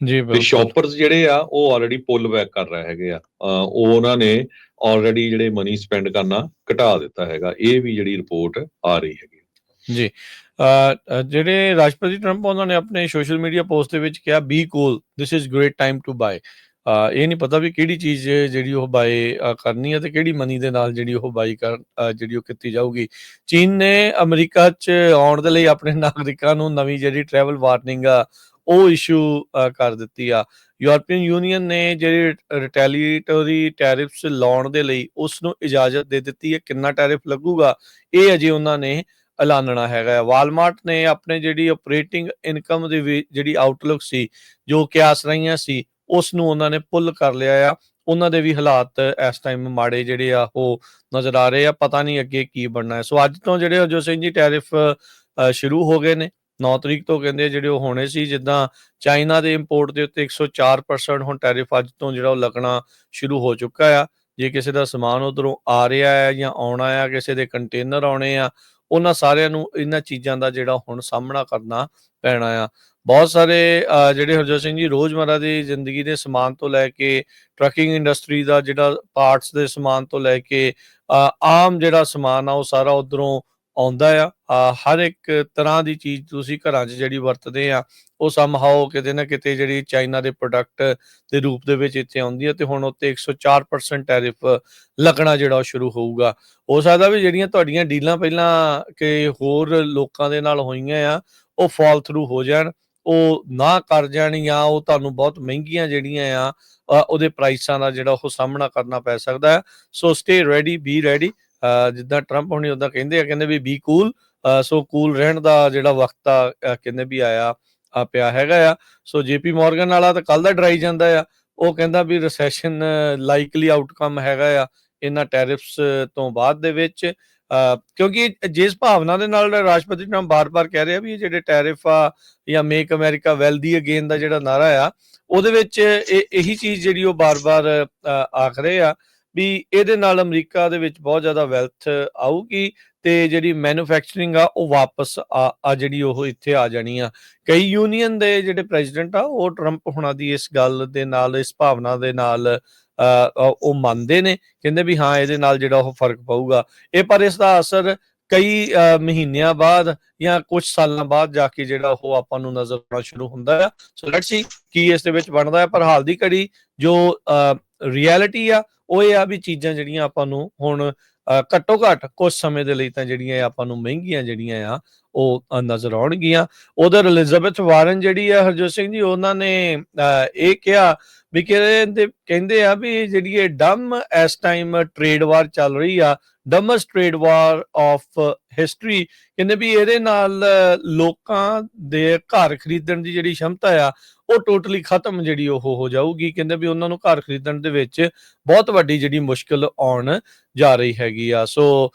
ਜੀ ਤੇ ਬਿਲਕੁਲ। ਸ਼ਾਪਰਸ ਜਿਹੜੇ ਆ ਉਹ ਆਲਰੇਡੀ ਪੁੱਲ ਬੈਕ ਕਰ ਰਹੇ ਹੈਗੇ ਆ। ਉਹ ਉਹਨਾਂ ਨੇ ਆਲਰੇਡੀ ਜਿਹੜੇ ਮਨੀ ਸਪੈਂਡ ਕਰਨਾ ਘਟਾ ਦਿੱਤਾ ਹੈਗਾ। ਇਹ ਵੀ ਜਿਹੜੀ ਰਿਪੋਰਟ ਆ ਰਹੀ ਹੈਗੀ। ਜੀ। ਜਿਹੜੇ ਰਾਸ਼ਟਰਪਤੀ ਟਰੰਪ, ਉਹਨਾਂ ਨੇ ਆਪਣੇ ਸੋਸ਼ਲ ਮੀਡੀਆ ਪੋਸਟ ਦੇ ਵਿੱਚ ਕਿਹਾ be cool this is great time to buy ਇਹ ਨਹੀਂ ਪਤਾ ਵੀ ਕਿਹੜੀ ਚੀਜ਼ ਜਿਹੜੀ ਉਹ ਬਾਏ ਕਰਨੀ ਹੈ ਤੇ ਕਿਹੜੀ ਮਨੀ ਦੇ ਨਾਲ ਜਿਹੜੀ ਉਹ ਬਾਈ ਕਰ ਜਿਹੜੀ ਉਹ ਕੀਤੀ ਜਾਊਗੀ। ਚੀਨ ਨੇ ਅਮਰੀਕਾ 'ਚ ਆਉਣ ਦੇ ਲਈ ਆਪਣੇ ਨਾਗਰਿਕਾਂ ਨੂੰ ਨਵੀਂ ਜਿਹੜੀ ਟਰੈਵਲ ਵਾਰਨਿੰਗ ਆ, ਉਹ ਇਸ਼ੂ ਕਰ ਦਿੱਤੀ ਆ। ਯੂਰਪੀਅਨ ਯੂਨੀਅਨ ਨੇ ਜਿਹੜੀ ਰਿਟੈਲੀਟਰੀ ਟੈਰਿਫਸ ਲਾਉਣ ਦੇ ਲਈ ਉਸ ਨੂੰ ਇਜਾਜ਼ਤ ਦੇ ਦਿੱਤੀ ਹੈ। ਕਿੰਨਾ ਟੈਰਿਫ ਲੱਗੂਗਾ, ਇਹ ਅਜੇ ਉਹਨਾਂ ਨੇ ਐਲਾਨਣਾ ਹੈਗਾ ਹੈ। ਵਾਲਮਾਰਟ ਨੇ ਆਪਣੇ ਜਿਹੜੀ ਆਪਰੇਟਿੰਗ ਇਨਕਮ ਦੀ ਜਿਹੜੀ ਆਊਟਲੁੱਕ ਸੀ, ਜੋ ਕਿਆਸ ਰਹੀਆਂ ਸੀ, ਉਸ ਨੂੰ ਉਹਨਾਂ ਨੇ ਪੁੱਲ ਕਰ ਲਿਆ ਆ। ਉਹਨਾਂ ਦੇ ਵੀ ਹਾਲਾਤ ਇਸ ਟਾਈਮ ਮਾੜੇ ਜਿਹੜੇ ਆ, ਉਹ ਨਜ਼ਰ ਆ ਰਹੇ ਆ। ਪਤਾ ਨਹੀਂ ਅੱਗੇ ਕੀ ਬਣਨਾ ਹੈ। ਸੋ ਅੱਜ ਤੋਂ ਜਿਹੜੇ ਹਰਜੋਤ ਸਿੰਘ ਜੀ ਟੈਰਿਫ ਸ਼ੁਰੂ ਹੋ ਗਏ ਨੇ 9 ਤਰੀਕ ਤੋਂ ਕਹਿੰਦੇ ਜਿਹੜੇ ਉਹ ਹੋਣੇ ਸੀ, ਜਿੱਦਾਂ ਚਾਈਨਾ ਦੇ ਇੰਪੋਰਟ ਦੇ ਉੱਤੇ 104% ਹੁਣ ਟੈਰਿਫ ਅੱਜ ਤੋਂ ਜਿਹੜਾ ਉਹ ਲੱਗਣਾ ਸ਼ੁਰੂ ਹੋ ਚੁੱਕਾ ਆ। ਜੇ ਕਿਸੇ ਦਾ ਸਮਾਨ ਉਧਰੋਂ ਆ ਰਿਹਾ ਹੈ ਜਾਂ ਆਉਣਾ ਆ, ਕਿਸੇ ਦੇ ਕੰਟੇਨਰ ਆਉਣੇ ਆ ਉਹਨਾਂ ਸਾਰਿਆਂ ਨੂੰ ਇਹਨਾਂ ਚੀਜ਼ਾਂ ਦਾ ਜਿਹੜਾ ਹੁਣ ਸਾਹਮਣਾ ਕਰਨਾ ਪੈਣਾ ਆ। ਬਹੁਤ ਸਾਰੇ ਅ, ਜਿਹੜੇ ਹਰਜੋਤ ਸਿੰਘ ਜੀ ਰੋਜ਼ਮਰਰਾ ਦੀ ਜ਼ਿੰਦਗੀ ਦੇ ਸਮਾਨ ਤੋਂ ਲੈ ਕੇ ਟਰੱਕਿੰਗ ਇੰਡਸਟਰੀ ਦਾ ਜਿਹੜਾ ਪਾਰਟਸ ਦੇ ਸਮਾਨ ਤੋਂ ਲੈ ਕੇ ਅ, ਆਮ ਜਿਹੜਾ ਸਮਾਨ ਆ ਉਹ ਸਾਰਾ ਉਧਰੋਂ ਆਉਂਦਾ ਆ ਹਰ ਇੱਕ ਤਰ੍ਹਾਂ ਦੀ ਚੀਜ਼ ਤੁਸੀਂ ਘਰਾਂ 'ਚ ਜਿਹੜੀ ਵਰਤਦੇ ਆ, ਉਹ ਸਮਹਾਓ ਕਿਤੇ ਨਾ ਕਿਤੇ ਜਿਹੜੀ ਚਾਈਨਾ ਦੇ ਪ੍ਰੋਡਕਟ ਦੇ ਰੂਪ ਦੇ ਵਿੱਚ ਇੱਥੇ ਆਉਂਦੀ ਹੈ ਤੇ ਹੁਣ ਉੱਤੇ 104% ਟੈਰਿਫ ਲੱਗਣਾ ਜਿਹੜਾ ਉਹ ਸ਼ੁਰੂ ਹੋਊਗਾ। ਹੋ ਸਕਦਾ ਵੀ ਜਿਹੜੀਆਂ ਤੁਹਾਡੀਆਂ ਡੀਲਾਂ ਪਹਿਲਾਂ ਕਿ ਹੋਰ ਲੋਕਾਂ ਦੇ ਨਾਲ ਹੋਈਆਂ ਆ, ਉਹ ਫਾਲ ਥਰੂ ਹੋ ਜਾਣ, ਉਹ ਨਾ ਕਰ ਜਾਣ ਜਾਂ ਉਹ ਤੁਹਾਨੂੰ ਬਹੁਤ ਮਹਿੰਗੀਆਂ ਜਿਹੜੀਆਂ ਆ ਉਹਦੇ ਪ੍ਰਾਈਸਾਂ ਦਾ ਜਿਹੜਾ ਉਹ ਸਾਹਮਣਾ ਕਰਨਾ ਪੈ ਸਕਦਾ। ਹੈ so stay ready be ready ਜਿੱਦਾਂ ਟਰੰਪ ਹੁਣੀ ਉਦਾਂ ਕਹਿੰਦੇ ਆ, ਕਹਿੰਦੇ ਵੀ ਬੀ ਕੂਲ ਸੋ ਕੂਲ ਰਹਿਣ ਦਾ ਜਿਹੜਾ ਵਕਤ ਆ ਕਹਿੰਦੇ ਵੀ ਆਇਆ, ਆ ਪਿਆ ਹੈਗਾ ਆ। ਸੋ ਜੀਪੀ ਮਾਰਗਨ ਵਾਲਾ ਤਾਂ ਕੱਲ ਦਾ ਡਰਾਈ ਜਾਂਦਾ ਆ। ਉਹ ਕਹਿੰਦਾ ਵੀ ਰੈਸੈਸ਼ਨ ਲਾਈਕਲੀ ਆਊਟਕਮ ਹੈਗਾ ਆ ਇਹਨਾਂ ਟੈਰਿਫਸ ਤੋਂ ਬਾਅਦ ਦੇ ਵਿੱਚ। ਕਿਉਂਕਿ ਜਿਸ ਭਾਵਨਾ ਦੇ ਨਾਲ ਰਾਸ਼ਟਰਪਤੀ ਟਰੰਪ ਬਾਰ-ਬਾਰ ਕਹਿ ਰਿਹਾ ਵੀ ਇਹ ਜਿਹੜੇ ਟੈਰਿਫ ਆ ਜਾਂ ਮੇਕ ਅਮਰੀਕਾ ਵੈਲਦੀ ਅਗੇਨ ਦਾ ਜਿਹੜਾ ਨਾਰਾ ਆ, ਉਹਦੇ ਵਿੱਚ ਇਹ, ਇਹੀ ਚੀਜ਼ ਜਿਹੜੀ ਉਹ ਬਾਰ-ਬਾਰ ਆਖ ਰਹੇ ਆ। ਵੀ ਇਹਦੇ ਨਾਲ ਅਮਰੀਕਾ ਦੇ ਵਿੱਚ ਬਹੁਤ ਜ਼ਿਆਦਾ ਵੈਲਥ ਆਊਗੀ ਤੇ ਜਿਹੜੀ ਮੈਨੂਫੈਕਚਰਿੰਗ ਆ, ਉਹ ਵਾਪਸ ਆ ਆ ਜਿਹੜੀ ਉਹ ਇੱਥੇ ਆ ਜਾਣੀ ਆ। ਕਈ ਯੂਨੀਅਨ ਦੇ ਜਿਹੜੇ ਪ੍ਰੈਜ਼ੀਡੈਂਟ ਆ, ਉਹ ਟਰੰਪ ਹੁਣਾਂ ਦੀ ਇਸ ਗੱਲ ਦੇ ਨਾਲ, ਇਸ ਭਾਵਨਾ ਦੇ ਨਾਲ ਉਹ ਮੰਨਦੇ ਨੇ। ਕਹਿੰਦੇ ਵੀ ਹਾਂ, ਇਹਦੇ ਨਾਲ ਜਿਹੜਾ ਉਹ ਫ਼ਰਕ ਪਊਗਾ। ਇਹ ਪਰ ਇਸ ਦਾ ਅਸਰ ਕਈ ਮਹੀਨਿਆਂ ਬਾਅਦ ਜਾਂ ਕੁਝ ਸਾਲਾਂ ਬਾਅਦ ਜਾ ਕੇ ਜਿਹੜਾ ਉਹ ਆਪਾਂ ਨੂੰ ਨਜ਼ਰ ਆਉਣਾ ਸ਼ੁਰੂ ਹੁੰਦਾ ਆ। ਸੋ ਲੈਟਸ ਸੀ ਕੀ ਇਸ ਦੇ ਵਿੱਚ ਬਣਦਾ ਹੈ ਪਰ ਹਾਲ ਦੀ ਘੜੀ ਜੋ ਰਿਐਲਿਟੀ ਆ ਉਹ ਇਹ ਆ ਵੀ ਚੀਜ਼ਾਂ ਜਿਹੜੀਆਂ ਆਪਾਂ ਨੂੰ ਹੁਣ ਘੱਟੋ ਘੱਟ ਕੁਝ ਸਮੇਂ ਦੇ ਲਈ ਤਾਂ ਜਿਹੜੀਆਂ ਆਪਾਂ ਨੂੰ ਮਹਿੰਗੀਆਂ ਜਿਹੜੀਆਂ ਆ ਉਹ ਨਜ਼ਰ ਆਉਣਗੀਆਂ। ਉਧਰ ਐਲਿਜ਼ਾਬeth ਵਾਰਨ ਜਿਹੜੀ ਆ ਹਰਜੋਤ ਸਿੰਘ ਜੀ ਉਹਨਾਂ ਨੇ ਅ, ਇਹ ਕਿਹਾ ਵੀ ਕਹਿੰਦੇ ਕਹਿੰਦੇ ਆ ਵੀ ਜਿਹੜੀ ਇਹ ਡਮ ਇਸ ਟਾਈਮ ਟ੍ਰੇਡ ਵਾਰ ਚੱਲ ਰਹੀ ਆ dumbest trade war of history ਕਹਿੰਦੇ ਵੀ ਇਹਦੇ ਨਾਲ ਲੋਕਾਂ ਦੇ ਘਰ ਖਰੀਦਣ ਦੀ ਜਿਹੜੀ ਸ਼ਮਤਾ ਆ ਉਹ ਟੋਟਲੀ ਖਤਮ ਜਿਹੜੀ ਉਹ ਹੋ ਜਾਊਗੀ। ਕਹਿੰਦੇ ਵੀ ਉਹਨਾਂ ਨੂੰ ਘਰ ਖਰੀਦਣ ਦੇ ਵਿੱਚ ਬਹੁਤ ਵੱਡੀ ਜਿਹੜੀ ਮੁਸ਼ਕਲ ਆਉਣ ਜਾ ਰਹੀ ਹੈਗੀ ਆ। ਸੋ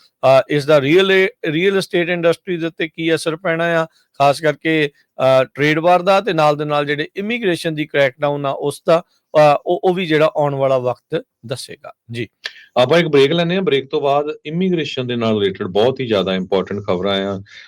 ਇਸ ਦਾ ਰੀਅਲ ਰੀਅਲ ਏਸਟੇਟ ਇੰਡਸਟਰੀ ਦੇ ਉੱਤੇ ਕੀ ਅਸਰ ਪੈਣਾ ਆ? ਖਾਸ ਕਰਕੇ ਟ੍ਰੇਡ ਵਾਰ ਦਾ ਤੇ ਨਾਲ ਦੇ ਨਾਲ ਜਿਹੜੇ ਇਮੀਗ੍ਰੇਸ਼ਨ ਦੀ ਕ੍ਰੈਕਡਾਊਨ ਆ, ਉਸ ਦਾ ਉਹ ਵੀ ਜਿਹੜਾ ਆਉਣ ਵਾਲਾ ਵਕਤ ਦੱਸੇਗਾ। ਜੀ। ਆਪਾਂ ਇੱਕ ਬ੍ਰੇਕ ਲੈਂਦੇ ਹਾਂ। ਬ੍ਰੇਕ ਤੋਂ ਬਾਅਦ ਇਮੀਗ੍ਰੇਸ਼ਨ ਦੇ ਨਾਲ ਰਿਲੇਟਡ ਬਹੁਤ ਹੀ ਜ਼ਿਆਦਾ ਇੰਪੋਰਟੈਂਟ ਖਬਰਾਂ ਆ।